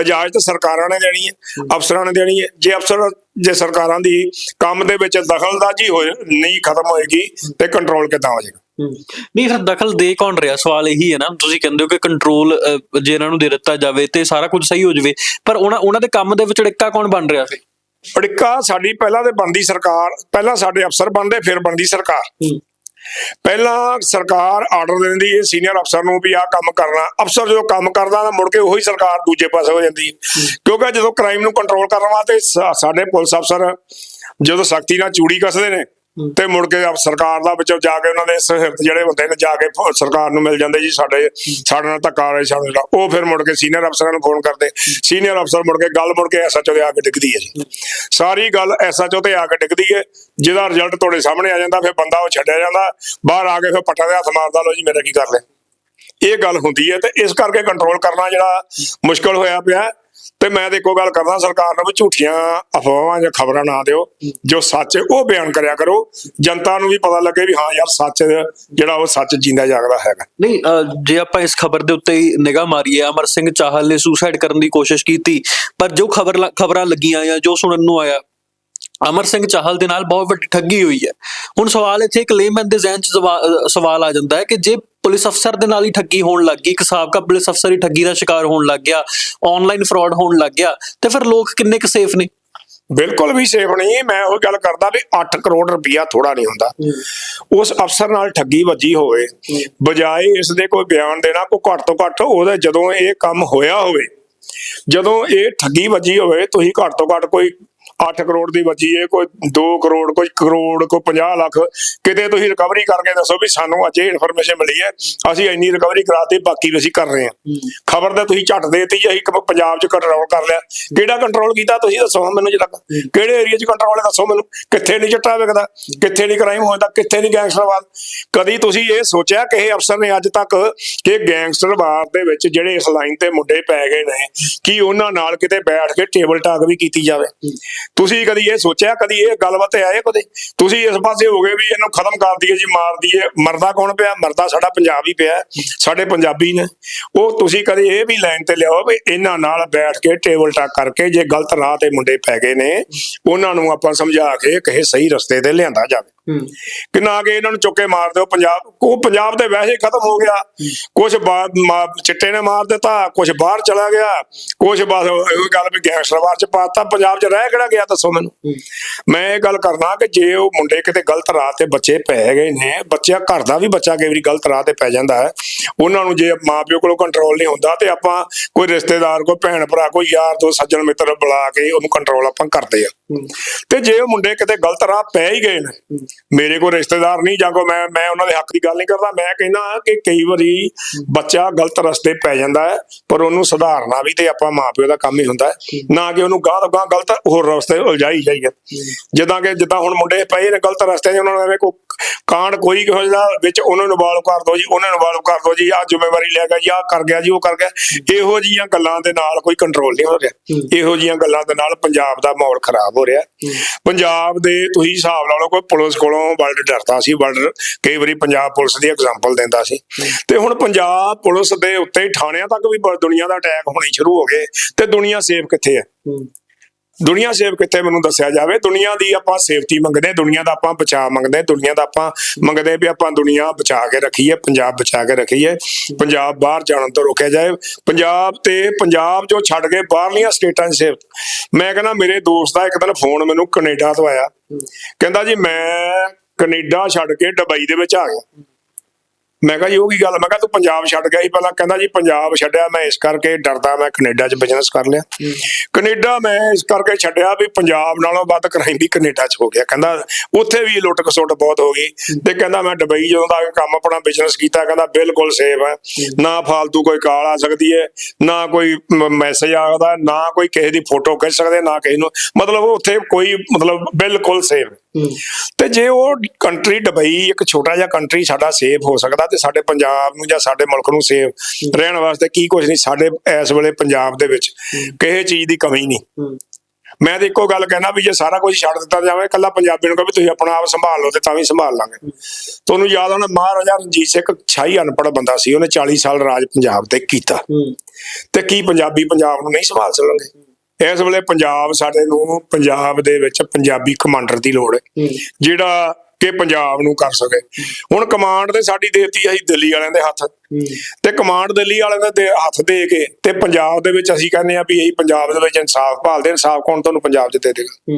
ਇਜਾਜ਼ਤ ਸਰਕਾਰਾਂ ਨੇ ਦੇਣੀ ਹੈ ਅਫਸਰਾਂ ਨੇ ਦੇਣੀ ਹੈ। ਜੇ ਅਫਸਰ ਜੇ ਸਰਕਾਰਾਂ ਦੀ ਕੰਮ ਦੇ ਵਿੱਚ ਦਖਲਅੰਦਾਜ਼ੀ ਹੋਏ ਨਹੀਂ ਖਤਮ ਹੋਏਗੀ ਤੇ ਕੰਟਰੋਲ ਕਿੱਦਾਂ ਹੋ ਜਾਏਗਾ? ਨਹੀਂ ਫਿਰ ਦਖਲ ਦੇ ਕੌਣ ਰਿਹਾ? ਸਵਾਲ ਇਹੀ ਹੈ ਨਾ ਤੁਸੀਂ ਕਹਿੰਦੇ ਹੋ ਕਿ ਕੰਟਰੋਲ ਜੇ ਇਹਨਾਂ ਨੂੰ ਦੇ ਦਿੱਤਾ ਜਾਵੇ ਤੇ ਸਾਰਾ ਕੁਝ ਸਹੀ ਹੋ ਜਾਵੇ ਪਰ ਉਹਨਾਂ ਉਹਨਾਂ ਦੇ ਕੰਮ ਦੇ ਵਿੱਚ ਡਿੱਕਾ ਕੌਣ ਬਣ ਰਿਹਾ ਫਿਰ ਅੜਿੱਕਾ ਸਾਡੀ ਪਹਿਲਾਂ ਤੇ ਬਣਦੀ ਸਰਕਾਰ ਪਹਿਲਾਂ ਸਾਡੇ ਅਫਸਰ ਬਣਦੇ ਫਿਰ ਬਣਦੀ ਸਰਕਾਰ। ਪਹਿਲਾਂ ਸਰਕਾਰ ਆਰਡਰ ਦਿੰਦੀ ਹੈ ਸੀਨੀਅਰ ਅਫਸਰ ਨੂੰ ਵੀ ਆਹ ਕੰਮ ਕਰਨਾ। ਅਫਸਰ ਜਦੋਂ ਕੰਮ ਕਰਦਾ ਤਾਂ ਮੁੜ ਕੇ ਉਹੀ ਸਰਕਾਰ ਦੂਜੇ ਪਾਸੇ ਹੋ ਜਾਂਦੀ ਹੈ। ਕਿਉਂਕਿ ਜਦੋਂ ਕ੍ਰਾਈਮ ਨੂੰ ਕੰਟਰੋਲ ਕਰਨ ਵਾਸਤੇ ਸਾ- ਸਾਡੇ ਪੁਲਿਸ ਅਫਸਰ ਜਦੋਂ ਸਖਤੀ ਨਾਲ ਚੂੜੀ ਕੱਸਦੇ ਨੇ ਤੇ ਮੁੜ ਕੇ ਆਪ ਸਰਕਾਰ ਦਾ ਵਿੱਚੋਂ ਜਾ ਕੇ ਉਹਨਾਂ ਦੇ ਸਹਿਰਤ ਜਿਹੜੇ ਹੁੰਦੇ ਨੇ, ਜਾ ਕੇ ਸਰਕਾਰ ਨੂੰ ਮਿਲ ਜਾਂਦੇ ਜੀ ਸਾਡੇ ਸਾਡੇ ਨਾਲ ਧੱਕਾ ਹੋ ਰਿਹਾ ਸਾਡੇ ਨਾਲ। ਉਹ ਫਿਰ ਮੁੜ ਕੇ ਸੀਨੀਅਰ ਅਫਸਰਾਂ ਨੂੰ ਫੋਨ ਕਰਦੇ। ਸੀਨੀਅਰ ਅਫਸਰ ਮੁੜ ਕੇ ਗੱਲ ਮੁੜ ਕੇ ਐਸਐਚਓ ਦੇ ਆ ਕੇ ਡਿੱਗਦੀ ਹੈ ਜੀ। ਸਾਰੀ ਗੱਲ ਐਸਐਚਓ ਤੇ ਆ ਕੇ ਡਿੱਗਦੀ ਹੈ। ਜਿਹਦਾ ਰਿਜ਼ਲਟ ਤੁਹਾਡੇ ਸਾਹਮਣੇ ਆ ਜਾਂਦਾ, ਫਿਰ ਬੰਦਾ ਉਹ ਛੱਡਿਆ ਜਾਂਦਾ। ਬਾਹਰ ਆ ਕੇ ਫਿਰ ਪੱਟਾ ਦੇ ਹੱਥ ਮਾਰਦਾ ਲੋ ਜੀ ਮੇਰਾ ਕੀ ਕਰ ਲਿਆ ਇਹ ਗੱਲ ਹੁੰਦੀ ਹੈ ਤੇ ਇਸ ਕਰਕੇ ਕੰਟਰੋਲ ਕਰਨਾ ਜਿਹੜਾ ਮੁਸ਼ਕਲ ਹੋਇਆ ਪਿਆ। ਤੇ ਮੈਂ ਤੇ ਇੱਕੋ ਗੱਲ ਕਰਦਾ, ਸਰਕਾਰ ਨੂੰ ਵੀ ਝੂਠੀਆਂ ਅਫਵਾਹਾਂ ਜਾਂ ਖਬਰਾਂ ਨਾ ਦਿਓ। ਜੋ ਸੱਚ ਉਹ ਬਿਆਨ ਕਰਿਆ ਕਰੋ, ਜਨਤਾ ਨੂੰ ਵੀ ਪਤਾ ਲੱਗੇ ਵੀ ਹਾਂ ਯਾਰ ਸੱਚ ਜਿਹੜਾ ਉਹ ਸੱਚ ਜਿੰਦਾ ਜਾਗਦਾ ਹੈਗਾ। ਨਹੀਂ ਜੇ ਆਪਾਂ ਇਸ ਖਬਰ ਦੇ ਉੱਤੇ ਹੀ ਨਿਗਾਹ ਮਾਰੀਏ, ਅਮਰ ਸਿੰਘ ਚਾਹਲ ਨੇ ਸੁਸਾਈਡ ਕਰਨ ਦੀ ਕੋਸ਼ਿਸ਼ ਕੀਤੀ, ਪਰ ਜੋ ਖਬਰ ਖਬਰਾਂ ਲੱਗੀਆਂ ਜਾਂ ਜੋ ਸੁਣਨ ਨੂੰ ਆਇਆ, ਅਮਰ ਸਿੰਘ ਚਾਹਲ ਦੇ ਨਾਲ ਬਹੁਤ ਵੱਡੀ ਠੱਗੀ ਹੋਈ ਹੈ। ਹੁਣ ਸਵਾਲ ਇੱਥੇ ਇੱਕ ਲੇਮੈਨ ਦੇ ਜ਼ਿਹਨ 'ਚ ਸਵਾਲ ਆ ਜਾਂਦਾ ਹੈ ਕਿ ਜੇ ਪੁਲਿਸ ਅਫਸਰ ਦੇ ਨਾਲ ਹੀ ਠੱਗੀ ਹੋਣ ਲੱਗ ਗਈ ਇੱਕ ਸਾਬਕਾ ਪੁਲਿਸ ਅਫਸਰ ਹੀ ਠੱਗੀ ਦਾ ਸ਼ਿਕਾਰ ਹੋਣ ਲੱਗ ਗਿਆ ਆਨਲਾਈਨ ਫਰਾਡ ਹੋਣ ਲੱਗ ਗਿਆ ਤੇ ਫਿਰ ਲੋਕ ਕਿੰਨੇ ਕੁ ਸੇਫ ਨੇ? ਬਿਲਕੁਲ ਵੀ ਸੇਫ ਨਹੀਂ ਮੈਂ ਉਹ ਗੱਲ ਕਰਦਾ ਵੀ 8 ਕਰੋੜ ਰੁਪਇਆ ਥੋੜਾ ਨਹੀਂ ਹੁੰਦਾ। ਉਸ ਅਫਸਰ ਨਾਲ ਠੱਗੀ ਵੱਜੀ ਹੋਵੇ ਬਜਾਏ ਇਸ ਦੇ ਕੋਈ ਬਿਆਨ ਦੇਣਾ ਕੋਈ ਘੱਟ ਤੋਂ ਘੱਟ ਉਹਦਾ ਜਦੋਂ ਇਹ ਕੰਮ ਹੋਇਆ ਹੋਵੇ ਜਦੋਂ ਇਹ ਠੱਗੀ ਵੱਜੀ ਹੋਵੇ ਤੁਸੀਂ ਘੱਟ ਤੋਂ ਘੱਟ ਕੋਈ 8 ਕਰੋੜ ਦੀ ਵੱਜੀ ਹੈ ਕੋਈ 2 ਕਰੋੜ, ਕੋਈ ਕਰੋੜ, ਕੋਈ 50 ਲੱਖ, ਕਿਤੇ ਤੁਸੀਂ ਰਿਕਵਰੀ ਕਰਕੇ ਦੱਸੋ ਵੀ ਸਾਨੂੰ ਅੱਜ ਇਹ ਇਨਫੋਰਮੇਸ਼ਨ ਮਿਲੀ ਹੈ, ਅਸੀਂ ਇੰਨੀ ਰਿਕਵਰੀ ਕਰਾਤੀ, ਬਾਕੀ ਅਸੀਂ ਕਰ ਰਹੇ ਹਾਂ। ਖਬਰ ਤਾਂ ਤੁਸੀਂ ਝੱਟ ਦੇਤੀ ਅਸੀਂ ਪੰਜਾਬ 'ਚ ਕੰਟਰੋਲ ਕਰ ਲਿਆ। ਕਿਹੜਾ ਕੰਟਰੋਲ ਕੀਤਾ ਤੁਸੀਂ ਦੱਸੋ ਮੈਨੂੰ ਜਰਾ। ਕਿਹੜੇ ਏਰੀਆ 'ਚ ਕੰਟਰੋਲ ਹੈ ਦੱਸੋ ਮੈਨੂੰ। ਕਿੱਥੇ ਨਹੀਂ ਚਿੱਟਾ ਵਿਕਦਾ, ਕਿੱਥੇ ਨਹੀਂ ਕ੍ਰਾਈਮ ਹੁੰਦਾ ਕਿੱਥੇ ਨਹੀਂ ਗੈਂਗਸਟਰਵਾਦ ਕਦੀ ਤੁਸੀਂ ਇਹ ਸੋਚਿਆ ਕਿ ਇਹ ਅਫਸਰ ਨੇ ਅੱਜ ਤੱਕ ਕਿ ਗੈਂਗਸਟਰਵਾਦ ਦੇ ਵਿੱਚ ਜਿਹੜੇ ਇਸ ਲਾਈਨ ਤੇ ਮੁੰਡੇ ਪੈ ਗਏ ਨੇ, ਕਿ ਉਹਨਾਂ ਨਾਲ ਕਿਤੇ ਬੈਠ ਕੇ ਟੇਬਲ ਟਾਕ ਵੀ ਕੀਤੀ ਜਾਵੇ? ਤੁਸੀਂ ਕਦੀ ਇਹ ਸੋਚਿਆ, ਕਦੀ ਇਹ ਗੱਲਬਾਤ ਆਏ ਕਦੇ? ਤੁਸੀਂ ਇਸ ਪਾਸੇ ਹੋ ਗਏ ਵੀ ਇਹਨੂੰ ਖਤਮ ਕਰ ਦਈਏ ਜੀ, ਮਾਰ ਦਈਏ। ਮਰਦਾ ਕੌਣ ਪਿਆ? ਮਰਦਾ ਸਾਡਾ ਪੰਜਾਬ ਹੀ ਪਿਆ। ਸਾਡੇ ਪੰਜਾਬੀ ਨੇ। ਉਹ ਤੁਸੀਂ ਕਦੇ ਇਹ ਵੀ ਲਾਈਨ ਤੇ ਲਿਆਓ ਵੀ ਇਹਨਾਂ ਨਾਲ ਬੈਠ ਕੇ ਟੇਬਲ ਟਾਕ ਕਰਕੇ ਜੇ ਗਲਤ ਰਾਹ ਤੇ ਮੁੰਡੇ ਪੈ ਗਏ ਨੇ, ਉਹਨਾਂ ਨੂੰ ਆਪਾਂ ਸਮਝਾ ਕੇ ਕਿਸੇ ਸਹੀ ਰਸਤੇ ਤੇ ਲਿਆਂਦਾ ਜਾਵੇ। ਹੂੰ। ਕਿ ਨਾ ਕਿ ਇਹਨਾਂ ਨੂੰ ਚੁੱਕੇ ਮਾਰ ਦਿਓ। ਪੰਜਾਬ ਉਹ ਪੰਜਾਬ ਦੇ ਵੈਸੇ ਖਤਮ ਹੋ ਗਿਆ। ਕੁਝ ਚਿੱਟੇ ਨੇ ਮਾਰ ਦਿੱਤਾ ਕੁਝ ਬਾਹਰ ਚਲਾ ਗਿਆ। ਕੁਝ ਬਸ ਉਹ ਗੱਲ ਵੀ ਗੈਂਗਸਟਰਵਾਰ ਚ ਪਾਤਾ। ਪੰਜਾਬ ਚ ਰਹਿ ਕਿਹੜਾ ਗਿਆ ਦੱਸੋ ਮੈਨੂੰ। ਮੈਂ ਇਹ ਗੱਲ ਕਰਨਾ ਕਿ ਜੇ ਉਹ ਮੁੰਡੇ ਕਿਤੇ ਗਲਤ ਰਾਹ ਤੇ ਬੱਚੇ ਪੈ ਗਏ ਨੇ ਬੱਚਿਆ ਘਰ ਦਾ ਵੀ ਬੱਚਾ ਕਈ ਵਾਰੀ ਗਲਤ ਰਾਹ ਤੇ ਪੈ ਜਾਂਦਾ ਹੈ। ਉਹਨਾਂ ਨੂੰ ਜੇ ਮਾਪਿਓ ਕੋਲੋਂ ਕੰਟਰੋਲ ਨਹੀਂ ਹੁੰਦਾ ਤੇ ਆਪਾਂ ਕੋਈ ਰਿਸ਼ਤੇਦਾਰ ਕੋਈ ਭੈਣ ਭਰਾ ਕੋਈ ਯਾਰ ਦੋ ਸੱਜਣ ਮਿੱਤਰ ਬੁਲਾ ਕੇ ਉਹਨੂੰ ਕੰਟਰੋਲ ਆਪਾਂ ਕਰਦੇ ਆ। ਤੇ ਜੇ ਉਹ ਮੁੰਡੇ ਕਿਤੇ ਗਲਤ ਰਾਹ ਪੈ ਹੀ ਗਏ ਨੇ ਮੇਰੇ ਕੋਲ ਰਿਸ਼ਤੇਦਾਰ ਨਹੀਂ ਜਾਂ ਕੋ ਮੈਂ ਮੈਂ ਉਹਨਾਂ ਦੇ ਹੱਕ ਦੀ ਗੱਲ ਨਹੀਂ ਕਰਦਾ। ਮੈਂ ਕਹਿੰਦਾ ਕਿ ਕਈ ਵਾਰੀ ਬੱਚਾ ਗਲਤ ਰਸਤੇ ਪੈ ਜਾਂਦਾ ਹੈ, ਪਰ ਉਹਨੂੰ ਸੁਧਾਰਨਾ ਵੀ ਤੇ ਆਪਾਂ ਮਾਪਿਓ ਦਾ ਕੰਮ ਹੀ ਹੁੰਦਾ ਹੈ। ਨਾ ਕਿ ਉਹਨੂੰ ਗਾਹ ਗਾਹ ਗਲਤ ਹੋਰ ਰਸਤੇ ਉਲਝਾਈ ਜਾਈਏ ਜਿੱਦਾਂ ਕਿ ਜਿੱਦਾਂ ਹੁਣ ਮੁੰਡੇ ਪਏ ਨੇ ਗਲਤ ਰਸਤੇ 'ਚ ਉਹਨਾਂ ਨੂੰ ਐਵੇਂ ਕੋ ਕਾਂਡ ਕੋਈ ਕਿਹੋ ਜਿਹਾ ਵਿੱਚ ਉਹਨਾਂ ਨੂੰ ਇਨਵੋਲਵ ਕਰ ਦੋ ਜੀ, ਉਹਨਾਂ ਨੂੰ ਇਨਵੋਲਵ ਕਰ ਦੋ ਜੀ ਆ ਜ਼ਿੰਮੇਵਾਰੀ ਲੈ ਗਿਆ ਜੀ ਆ ਕਰ ਗਿਆ ਜੀ, ਉਹ ਕਰ ਗਿਆ। ਇਹੋ ਜੀਆਂ ਗੱਲਾਂ ਦੇ ਨਾਲ ਕੋਈ ਕੰਟਰੋਲ ਨਹੀਂ ਹੋ ਰਿਹਾ। ਇਹੋ ਜੀਆਂ ਗੱਲਾਂ ਦੇ ਨਾਲ ਪੰਜਾਬ ਦਾ ਮਾਹੌਲ ਖਰਾਬ ਹੋ ਰਿਹਾ। ਪੰਜਾਬ ਦੇ ਤੁਸੀਂ ਹਿਸਾਬ ਲਾ ਲਓ ਕੋਈ ਪੁਲਿਸ ਕੋਲੋਂ ਵਰਲਡ ਡਰਦਾ ਸੀ, ਵਰਲਡ ਕਈ ਵਾਰੀ ਪੰਜਾਬ ਪੁਲਿਸ ਦੀ ਐਗਜ਼ਾਮਪਲ ਦਿੰਦਾ ਸੀ। ਤੇ ਹੁਣ ਪੰਜਾਬ ਪੁਲਿਸ ਦੇ ਉੱਤੇ ਥਾਣਿਆਂ ਤੱਕ ਵੀ ਬ- ਦੁਨੀਆ ਦਾ ਅਟੈਕ ਹੋਣੇ ਸ਼ੁਰੂ ਹੋ ਗਏ, ਤੇ ਦੁਨੀਆ ਸੇਫ ਕਿੱਥੇ ਹੈ। ਦੁਨੀਆ ਸੇਵ ਕਿੱਥੇ ਮੈਨੂੰ ਦੱਸਿਆ ਜਾਵੇ? ਦੁਨੀਆ ਦੀ ਆਪਾਂ ਸੇਫਟੀ ਮੰਗਦੇ ਦੁਨੀਆ ਦਾ ਆਪਾਂ ਬਚਾਅ ਮੰਗਦੇ ਦੁਨੀਆ ਦਾ ਆਪਾਂ ਮੰਗਦੇ ਵੀ ਆਪਾਂ ਦੁਨੀਆ ਬਚਾ ਕੇ ਰੱਖੀਏ, ਪੰਜਾਬ ਬਚਾ ਕੇ ਰੱਖੀਏ, ਪੰਜਾਬ ਬਾਹਰ ਜਾਣ ਤੋਂ ਰੋਕਿਆ ਜਾਏ। ਪੰਜਾਬ ਤੇ ਪੰਜਾਬ ਜੋ ਛੱਡ ਕੇ ਬਾਹਰਲੀਆਂ ਸਟੇਟਾਂ 'ਚ ਸੇਵ। ਮੈਂ ਕਹਿੰਦਾ ਮੇਰੇ ਦੋਸਤ ਦਾ ਇੱਕ ਦਿਨ ਫੋਨ ਮੈਨੂੰ ਕੈਨੇਡਾ ਤੋਂ ਆਇਆ। ਕਹਿੰਦਾ ਜੀ ਮੈਂ ਕੈਨੇਡਾ ਛੱਡ ਕੇ ਦੁਬਈ ਦੇ ਵਿੱਚ ਆ ਗਿਆ। ਮੈਂ ਕਿਹਾ ਜੀ ਉਹ ਕੀ ਗੱਲ? ਮੈਂ ਕਿਹਾ ਤੂੰ ਪੰਜਾਬ ਛੱਡ ਗਿਆ ਸੀ ਪਹਿਲਾਂ ਕਹਿੰਦਾ ਜੀ ਪੰਜਾਬ ਛੱਡਿਆ ਮੈਂ ਇਸ ਕਰਕੇ ਡਰਦਾ ਮੈਂ ਕੈਨੇਡਾ 'ਚ ਬਿਜ਼ਨਸ ਕਰ ਲਿਆ। ਕੈਨੇਡਾ ਮੈਂ ਇਸ ਕਰਕੇ ਛੱਡਿਆ ਵੀ ਪੰਜਾਬ ਨਾਲੋਂ ਵੱਧ ਕ੍ਰਾਈਮ ਵੀ ਕੈਨੇਡਾ 'ਚ ਹੋ ਗਿਆ। ਕਹਿੰਦਾ ਉੱਥੇ ਵੀ ਲੁੱਟ ਖਸੁੱਟ ਬਹੁਤ ਹੋ ਗਈ। ਤੇ ਕਹਿੰਦਾ ਮੈਂ ਦੁਬਈ ਜਦੋਂ ਦਾ ਕੰਮ ਆਪਣਾ ਬਿਜ਼ਨਸ ਕੀਤਾ ਕਹਿੰਦਾ ਬਿਲਕੁਲ ਸੇਫ ਹੈ। ਨਾ ਫਾਲਤੂ ਕੋਈ ਕਾਲ ਆ ਸਕਦੀ ਹੈ ਨਾ ਕੋਈ ਮੈਸੇਜ ਆਉਂਦਾ ਨਾ ਕੋਈ ਕਿਸੇ ਦੀ ਫੋਟੋ ਖਿੱਚ ਸਕਦੇ ਨਾ ਕਿਸੇ ਨੂੰ। ਮਤਲਬ ਉੱਥੇ ਕੋਈ ਮਤਲਬ ਬਿਲਕੁਲ ਸੇਫ ਤੇ ਜੇ ਉਹ ਕੰਟਰੀ ਦੁਬਈ ਇੱਕ ਛੋਟਾ ਜਿਹਾ ਕੰਟਰੀ ਸਾਡਾ ਸੇਫ ਹੋ ਸਕਦਾ ਤੇ ਸਾਡੇ ਪੰਜਾਬ ਨੂੰ ਜਾਂ ਸਾਡੇ ਮੁਲਕ ਨੂੰ ਸੇਫ ਰਹਿਣ ਵਾਸਤੇ ਕੀ ਕੁਝ ਨਹੀਂ ਸਾਡੇ ਇਸ ਵੇਲੇ ਪੰਜਾਬ ਦੇ ਵਿੱਚ ਕਿਸੇ ਚੀਜ਼ ਦੀ ਕਮੀ ਨਹੀਂ। ਮੈਂ ਤਾਂ ਇੱਕੋ ਗੱਲ ਕਹਿਣਾ ਵੀ ਜੇ ਸਾਰਾ ਕੁਝ ਛੱਡ ਦਿੱਤਾ ਜਾਵੇ ਕੱਲਾ ਪੰਜਾਬੀ ਨੂੰ ਕਹੇ ਵੀ ਤੁਸੀਂ ਆਪਣਾ ਆਪ ਸੰਭਾਲ ਲਓ ਤੇ ਤਾਂ ਵੀ ਸੰਭਾਲ ਲਾਂਗੇ। ਤੁਹਾਨੂੰ ਯਾਦ ਹੋਣਾ ਮਹਾਰਾਜਾ ਰਣਜੀਤ ਸਿੰਘ ਇੱਕ ਛਾਈ ਅਨਪੜ੍ਹ ਬੰਦਾ ਸੀ ਉਹਨੇ 40 ਸਾਲ ਰਾਜ ਪੰਜਾਬ ਤੇ ਕੀਤਾ। ਤੇ ਕੀ ਪੰਜਾਬੀ ਪੰਜਾਬ ਨੂੰ ਨਹੀਂ ਸੰਭਾਲ ਸਕਣਗੇ? ਇਸ ਵੇਲੇ ਪੰਜਾਬ ਸਾਡੇ ਨੂੰ ਪੰਜਾਬ ਦੇ ਵਿੱਚ ਪੰਜਾਬੀ ਕਮਾਂਡਰ ਦੀ ਲੋੜ ਹੈ ਜਿਹੜਾ ਕਿ ਪੰਜਾਬ ਨੂੰ ਕਰ ਸਕੇ। ਹੁਣ ਕਮਾਂਡ ਤੇ ਸਾਡੀ ਦੇਤੀ ਅਸੀਂ ਦਿੱਲੀ ਵਾਲਿਆਂ ਦੇ ਹੱਥ। ਤੇ ਕਮਾਂਡ ਦਿੱਲੀ ਵਾਲਿਆਂ ਦੇ ਹੱਥ ਦੇ ਕੇ ਤੇ ਪੰਜਾਬ ਦੇ ਵਿੱਚ ਅਸੀਂ ਕਹਿੰਦੇ ਆ ਵੀ ਇਹੀ ਪੰਜਾਬ ਦੇ ਵਿੱਚ ਇਨਸਾਫ ਭਾਲਦੇ ਇਨਸਾਫ ਕੌਣ ਤੁਹਾਨੂੰ ਪੰਜਾਬ 'ਚ ਦੇ ਦੇਗਾ।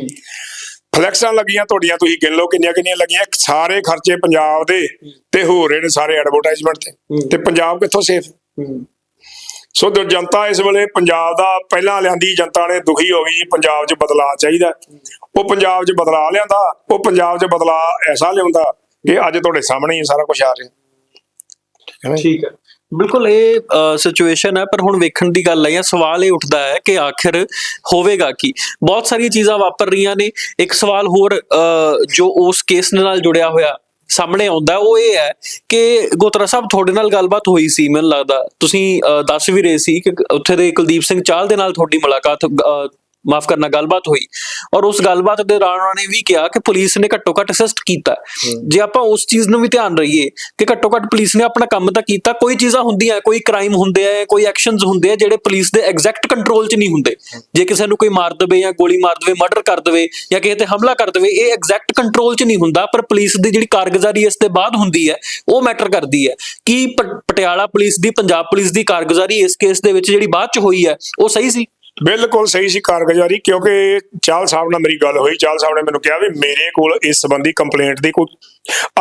ਫਲੈਕਸਾਂ ਲੱਗੀਆਂ ਤੁਹਾਡੀਆਂ ਤੁਸੀਂ ਗਿਣ ਲਓ ਕਿੰਨੀਆਂ ਕਿੰਨੀਆਂ ਲੱਗੀਆਂ ਸਾਰੇ ਖਰਚੇ ਪੰਜਾਬ ਦੇ ਤੇ ਹੋ ਰਹੇ ਨੇ ਸਾਰੇ ਐਡਵਰਟਾਈਜ਼ਮੈਂਟ ਤੇ। ਤੇ ਪੰਜਾਬ ਕਿੱਥੋਂ ਸੇਫ ਸੋ ਜਨਤਾ ਇਸ ਵੇਲੇ ਪੰਜਾਬ ਦਾ ਪਹਿਲਾਂ ਲਿਆਂਦੀ ਜਨਤਾ ਨੇ ਦੁਖੀ ਹੋ ਗਈ ਪੰਜਾਬ 'ਚ ਬਦਲਾਅ ਚਾਹੀਦਾ। ਉਹ ਪੰਜਾਬ 'ਚ ਬਦਲਾਅ ਲਿਆਂਦਾ ਉਹ ਪੰਜਾਬ 'ਚ ਬਦਲਾਅ ਐਸਾ ਲਿਆਉਂਦਾ ਕਿ ਅੱਜ ਤੁਹਾਡੇ ਸਾਹਮਣੇ ਹੀ ਸਾਰਾ ਕੁਝ ਆ ਰਿਹਾ। ਠੀਕ ਹੈ ਬਿਲਕੁਲ ਇਹ ਸਿਚੁਏਸ਼ਨ ਹੈ ਪਰ ਹੁਣ ਵੇਖਣ ਦੀ ਗੱਲ ਹੈ ਸਵਾਲ ਇਹ ਉੱਠਦਾ ਹੈ ਕਿ ਆਖਿਰ ਹੋਵੇਗਾ ਕੀ? ਬਹੁਤ ਸਾਰੀਆਂ ਚੀਜ਼ਾਂ ਵਾਪਰ ਰਹੀਆਂ ਨੇ। ਇੱਕ ਸਵਾਲ ਹੋਰ ਅ, ਜੋ ਉਸ ਕੇਸ ਨਾਲ ਜੁੜਿਆ ਹੋਇਆ ਸਾਹਮਣੇ ਆਉਂਦਾ ਉਹ ਇਹ ਹੈ ਕਿ ਗੋਤਰਾ ਸਾਹਿਬ ਤੁਹਾਡੇ ਨਾਲ ਗੱਲਬਾਤ ਹੋਈ ਸੀ ਮੈਨੂੰ ਲੱਗਦਾ। ਤੁਸੀਂ ਅ, ਦੱਸ ਵੀ ਰਹੇ ਸੀ ਕਿ ਉੱਥੇ ਦੇ ਕੁਲਦੀਪ ਸਿੰਘ ਚਾਹਲ ਦੇ ਨਾਲ ਤੁਹਾਡੀ ਮੁਲਾਕਾਤ ਅ, ਮਾਫ ਕਰਨਾ ਗੱਲਬਾਤ ਹੋਈ। ਔਰ ਉਸ ਗੱਲਬਾਤ ਦੇ ਦੌਰਾਨ ਉਹਨਾਂ ਨੇ ਵੀ ਕਿਹਾ ਕਿ ਪੁਲਿਸ ਨੇ ਘੱਟੋ ਘੱਟ ਅਸਿਸਟ ਕੀਤਾ। ਜੇ ਆਪਾਂ ਉਸ ਚੀਜ਼ ਨੂੰ ਵੀ ਧਿਆਨ ਰਹੀਏ ਕਿ ਘੱਟੋ ਘੱਟ ਪੁਲਿਸ ਨੇ ਆਪਣਾ ਕੰਮ ਤਾਂ ਕੀਤਾ ਕੋਈ ਚੀਜ਼ਾਂ ਹੁੰਦੀਆਂ ਕੋਈ ਕ੍ਰਾਈਮ ਹੁੰਦੇ ਆ ਕੋਈ ਐਕਸ਼ਨਸ ਹੁੰਦੇ ਆ ਜਿਹੜੇ ਪੁਲਿਸ ਦੇ ਐਗਜ਼ੈਕਟ ਕੰਟਰੋਲ 'ਚ ਨਹੀਂ ਹੁੰਦੇ। ਜੇ ਕਿਸੇ ਨੂੰ ਕੋਈ ਮਾਰ ਦਵੇ ਜਾਂ ਗੋਲੀ ਮਾਰ ਦਵੇ ਮਰਡਰ ਕਰ ਦਵੇ ਜਾਂ ਕਿਸੇ ਤੇ ਹਮਲਾ ਕਰ ਦਵੇ ਇਹ ਐਗਜ਼ੈਕਟ ਕੰਟਰੋਲ 'ਚ ਨਹੀਂ ਹੁੰਦਾ ਪਰ ਪੁਲਿਸ ਦੀ ਜਿਹੜੀ ਕਾਰਗੁਜ਼ਾਰੀ ਇਸ ਦੇ ਬਾਅਦ ਹੁੰਦੀ ਹੈ ਉਹ ਮੈਟਰ ਕਰਦੀ ਹੈ। ਕੀ ਪਟਿਆਲਾ ਪੁਲਿਸ ਦੀ ਪੰਜਾਬ ਪੁਲਿਸ ਦੀ ਕਾਰਗੁਜ਼ਾਰੀ ਇਸ ਕੇਸ ਦੇ ਵਿੱਚ ਜਿਹੜੀ ਬਾਅਦ 'ਚ ਹੋਈ ਹੈ ਉਹ ਸਹੀ ਸੀ? ਬਿਲਕੁਲ ਸਹੀ ਸੀ ਕਾਰਗੁਜ਼ਾਰੀ ਕਿਉਂਕਿ ਚਾਲ ਸਾਹਿਬ ਨਾਲ ਮੇਰੀ ਗੱਲ ਹੋਈ। ਚਾਲ ਸਾਹਿਬ ਨੇ ਮੈਨੂੰ ਕਿਹਾ ਵੀ ਮੇਰੇ ਕੋਲ ਇਸ ਸੰਬੰਧੀ ਕੰਪਲੇਂਟ ਦੀ ਕੋਈ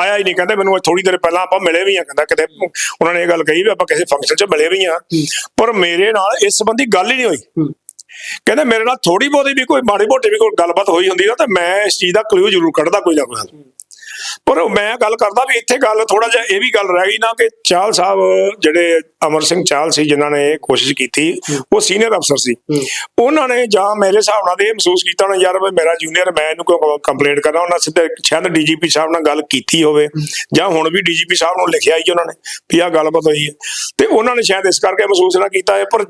ਆਇਆ ਹੀ ਨਹੀਂ। ਕਹਿੰਦੇ ਮੈਨੂੰ ਥੋੜੀ ਦੇਰ ਪਹਿਲਾਂ ਆਪਾਂ ਮਿਲੇ ਵੀ ਆ ਕਹਿੰਦਾ ਕਿਤੇ ਉਹਨਾਂ ਨੇ ਇਹ ਗੱਲ ਕਹੀ ਵੀ ਆਪਾਂ ਕਿਸੇ ਫੰਕਸ਼ਨ 'ਚ ਮਿਲੇ ਵੀ ਆ ਪਰ ਮੇਰੇ ਨਾਲ ਇਸ ਸੰਬੰਧੀ ਗੱਲ ਹੀ ਨਹੀਂ ਹੋਈ। ਕਹਿੰਦੇ ਮੇਰੇ ਨਾਲ ਥੋੜੀ ਬਹੁਤੀ ਵੀ ਕੋਈ ਮਾੜੀ ਮੋਟੀ ਵੀ ਕੋਈ ਗੱਲਬਾਤ ਹੋਈ ਹੁੰਦੀ ਨਾ ਤਾਂ ਮੈਂ ਇਸ ਚੀਜ਼ ਦਾ ਕਲੂ ਜ਼ਰੂਰ ਕੱਢਦਾ ਕੋਈ ਨਾ ਕੋਈ ਪਰ ਮੈਂ ਗੱਲ ਕਰਦਾ ਵੀ ਇੱਥੇ ਗੱਲ ਥੋੜਾ ਜਿਹਾ ਇਹ ਵੀ ਗੱਲ ਰਹਿ ਗਈ ਨਾ ਕਿ ਚਾਲ ਸਾਹਿਬ ਜਿਹੜੇ ਅਮਰ ਸਿੰਘ ਚਾਲ ਸੀ ਜਿਨ੍ਹਾਂ ਨੇ ਇਹ ਕੋਸ਼ਿਸ਼ ਕੀਤੀ ਉਹ ਸੀਨੀਅਰ ਅਫਸਰ ਸੀ। ਉਹਨਾਂ ਨੇ ਜਾਂ ਮੇਰੇ ਹਿਸਾਬ ਨਾਲ ਇਹ ਮਹਿਸੂਸ ਕੀਤਾ ਨਾ ਯਾਰ ਮੇਰਾ ਜੂਨੀਅਰ ਮੈਂ ਇਹਨੂੰ ਕਿਉਂ ਕੰਪਲੇਂਟ ਕਰਨਾ ਉਹਨਾਂ ਸਿੱਧੇ ਸ਼ਾਇਦ ਡੀਜੀਪੀ ਸਾਹਿਬ ਨਾਲ ਗੱਲ ਕੀਤੀ ਹੋਵੇ ਜਾਂ ਹੁਣ ਵੀ ਡੀਜੀਪੀ ਸਾਹਿਬ ਨੂੰ ਲਿਖਿਆ ਹੀ ਉਹਨਾਂ ਨੇ ਵੀ ਆਹ ਗੱਲਬਾਤ ਹੋਈ ਹੈ। ਤੇ ਉਹਨਾਂ ਨੇ ਸ਼ਾਇਦ ਇਸ ਕਰਕੇ ਮਹਿਸੂਸ ਨਾ ਕੀਤਾ ਹੈ ਪਰ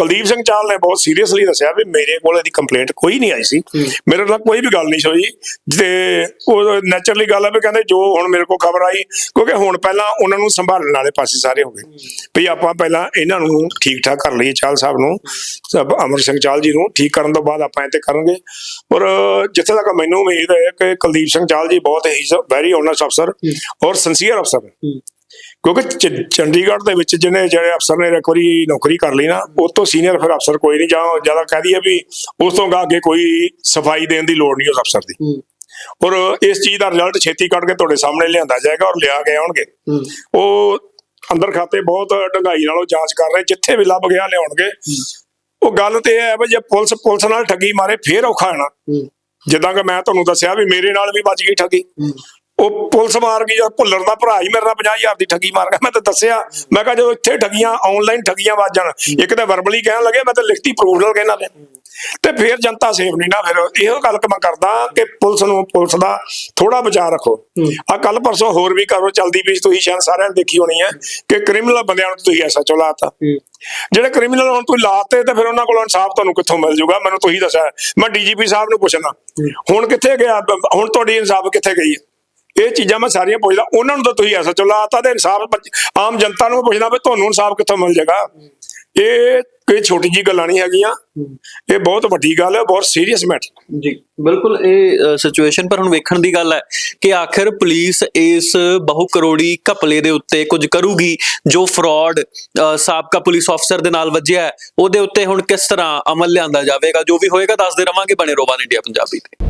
ਕੁਲਦੀਪ ਸਿੰਘ ਚਾਲ ਨੇ ਬਹੁਤ ਸੀਰੀਅਸਲੀ ਦੱਸਿਆ ਵੀ ਮੇਰੇ ਕੋਲ ਇਹਦੀ ਕੰਪਲੇਂਟ ਕੋਈ ਨਹੀਂ ਆਈ ਸੀ। ਮੇਰੇ ਨਾਲ ਕੋਈ ਵੀ ਗੱਲ ਨਹੀਂ ਹੋਈ। ਤੇ ਉਹ ਨੇਚਰਲੀ ਗੱਲ ਹੈ ਵੀ ਕਹਿੰਦੇ ਜੋ ਹੁਣ ਮੇਰੇ ਕੋਲ ਖਬਰ ਆਈ ਕਿਉਂਕਿ ਹੁਣ ਪਹਿਲਾਂ ਉਹਨਾਂ ਨੂੰ ਸੰਭਾਲਣ ਵਾਲੇ ਪਾਸੇ ਸਾਰੇ ਹੋ ਗਏ। ਵੀ ਆਪਾਂ ਪਹਿਲਾਂ ਇਹਨਾਂ ਨੂੰ ਠੀਕ ਠਾਕ ਕਰ ਲਈਏ ਚਾਲ ਸਾਹਿਬ ਨੂੰ। ਸਭ ਅਮਰ ਸਿੰਘ ਚਾਲ ਜੀ ਨੂੰ ਠੀਕ ਕਰਨ ਤੋਂ ਬਾਅਦ ਆਪਾਂ ਇਹ ਤੇ ਕਰਾਂਗੇ ਪਰ ਜਿੱਥੇ ਤੱਕ ਮੈਨੂੰ ਉਮੀਦ ਹੈ ਕਿ ਕੁਲਦੀਪ ਸਿੰਘ ਚਾਲ ਜੀ ਬਹੁਤ ਹੀ ਵੈਰੀ ਓਨੈਸਟ ਅਫਸਰ ਔਰ ਸਿੰਸੀਅਰ ਅਫਸਰ ਕਿਉਂਕਿ ਚੰਡੀਗੜ੍ਹ ਦੇ ਵਿੱਚ ਜਿਹਨੇ ਜਿਹੜੇ ਅਫਸਰ ਨੇ ਇੱਕ ਵਾਰੀ ਨੌਕਰੀ ਕਰ ਲਈ ਨਾ ਉਸ ਤੋਂ ਸੀਨੀਅਰ ਫਿਰ ਅਫਸਰ ਕੋਈ ਨਹੀਂ ਜਾਂ ਜ਼ਿਆਦਾ ਕਹਿ ਦਈਏ ਵੀ ਉਸ ਤੋਂ ਅੱਗੇ ਕੋਈ ਸਫ਼ਾਈ ਦੇਣ ਦੀ ਲੋੜ ਨਹੀਂ ਉਸ ਅਫਸਰ ਦੀ। ਔਰ ਇਸ ਚੀਜ਼ ਦਾ ਰਿਜ਼ਲਟ ਛੇਤੀ ਕੱਢ ਕੇ ਤੁਹਾਡੇ ਸਾਹਮਣੇ ਲਿਆਂਦਾ ਜਾਏਗਾ ਔਰ ਲਿਆ ਕੇ ਆਉਣਗੇ। ਉਹ ਅੰਦਰ ਖਾਤੇ ਬਹੁਤ ਡੰਗਾਈ ਨਾਲੋਂ ਜਾਂਚ ਕਰ ਰਹੇ ਜਿੱਥੇ ਵੀ ਲੱਭ ਗਿਆ ਲਿਆਉਣਗੇ। ਉਹ ਗੱਲ ਤੇ ਇਹ ਹੈ ਵੀ ਜੇ ਪੁਲਿਸ ਪੁਲਿਸ ਨਾਲ ਠੱਗੀ ਮਾਰੇ ਫੇਰ ਔਖਾ ਹੈ ਨਾ। ਜਿੱਦਾਂ ਕਿ ਮੈਂ ਤੁਹਾਨੂੰ ਦੱਸਿਆ ਵੀ ਮੇਰੇ ਨਾਲ ਵੀ ਵੱਜ ਗਈ ਠੱਗੀ। ਉਹ ਪੁਲਿਸ ਮਾਰ ਗਈ ਜਾਂ ਭੁੱਲਰ ਦਾ ਭਰਾ ਹੀ ਮੇਰੇ ਨਾਲ 50000 ਦੀ ਠੱਗੀ ਮਾਰ ਗਿਆ। ਮੈਂ ਤਾਂ ਦੱਸਿਆ ਮੈਂ ਕਿਹਾ ਜਦੋਂ ਇੱਥੇ ਠੱਗੀਆਂ ਆਨਲਾਈਨ ਠੱਗੀਆਂ ਵੱਜ ਜਾਣ ਇੱਕ ਤਾਂ ਵਰਬਲੀ ਕਹਿਣ ਲੱਗੇ ਮੈਂ ਤਾਂ ਲਿਖਤੀ ਪ੍ਰੂਫ ਨਾਲ ਕਹਿਣਾ ਤੇ ਤੇ ਫਿਰ ਜਨਤਾ ਸੇਫ ਨਹੀਂ ਨਾ ਫਿਰ ਇਹੋ ਗੱਲ ਕਿ ਮੈਂ ਕਰਦਾ ਕਿ ਪੁਲਿਸ ਨੂੰ ਪੁਲਿਸ ਦਾ ਥੋੜਾ ਬਚਾਅ ਰੱਖੋ। ਆ ਕੱਲ ਪਰਸੋਂ ਹੋਰ ਵੀ ਕਰੋ ਚਲਦੀ ਸੀ, ਤੁਸੀਂ ਸ਼ਾਇਦ ਸਾਰਿਆਂ ਨੇ ਦੇਖੀ ਹੋਣੀ ਹੈ ਕਿ ਕ੍ਰਿਮੀਨਲ ਬੰਦਿਆਂ ਨੂੰ ਤੁਸੀਂ ਐਸਾ ਚਲਾਤਾ ਜਿਹੜੇ ਕ੍ਰਿਮੀਨਲ ਹੁਣ ਤੁਸੀਂ ਲਾਤੇ ਤੇ ਫਿਰ ਉਹਨਾਂ ਕੋਲੋਂ ਇਨਸਾਫ ਤੁਹਾਨੂੰ ਕਿੱਥੋਂ ਮਿਲ ਜਾਊਗਾ? ਮੈਨੂੰ ਤੁਸੀਂ ਦੱਸਿਆ। ਮੈਂ ਡੀਜੀਪੀ ਸਾਹਿਬ ਨੂੰ ਪੁੱਛਣਾ। ਹੁਣ ਕਿੱਥੇ ਗਿਆ? ਹੁਣ ਤੁਹਾਡੀ ਇਨਸਾਫ ਕਿੱਥੇ ਗਈ ਹੈ? ਇਹ ਚੀਜ਼ਾਂ ਮੈਂ ਸਾਰੀਆਂ ਪੁੱਛਦਾ ਉਹਨਾਂ ਨੂੰ ਤਾਂ ਤੁਸੀਂ ਐਸਾ ਚਲਾਤਾ ਤੇ ਇਨਸਾਫ ਆਮ ਜਨਤਾ ਨੂੰ ਪੁੱਛਣਾ ਵੀ ਤੁਹਾਨੂੰ ਇਨਸਾਫ ਕਿੱਥੋਂ ਮਿਲ ਜਾਏਗਾ ਇਹ ਕੋਈ ਛੋਟੀ ਜੀ ਗੱਲਾਂ ਨਹੀਂ ਹੈਗੀਆਂ। ਇਹ ਬਹੁਤ ਵੱਡੀ ਗੱਲ ਹੈ ਬਹੁਤ ਸੀਰੀਅਸ ਮੈਟਰ ਜੀ ਬਿਲਕੁਲ ਇਹ ਸਿਚੁਏਸ਼ਨ ਪਰ ਹੁਣ ਵੇਖਣ ਦੀ ਗੱਲ ਹੈ ਕਿ ਆਖਿਰ ਪੁਲਿਸ ਇਸ ਬਹੁ ਕਰੋੜੀ ਘਪਲੇ ਦੇ ਉੱਤੇ ਕੁਝ ਕਰੂਗੀ ਜੋ ਫਰਾਡ ਸਾਬਕਾ ਪੁਲਿਸ ਅਫਸਰ ਦੇ ਨਾਲ ਵੱਜਿਆ ਹੈ, ਉਹਦੇ ਉੱਤੇ ਹੁਣ ਕਿਸ ਤਰ੍ਹਾਂ ਅਮਲ ਲਿਆਂਦਾ ਜਾਵੇਗਾ ਜੋ ਵੀ ਹੋਏਗਾ ਦੱਸਦੇ ਰਵਾਂਗੇ ਬਣੇ ਰੋਬਾਨ ਇੰਡੀਆ ਪੰਜਾਬੀ ਤੇ।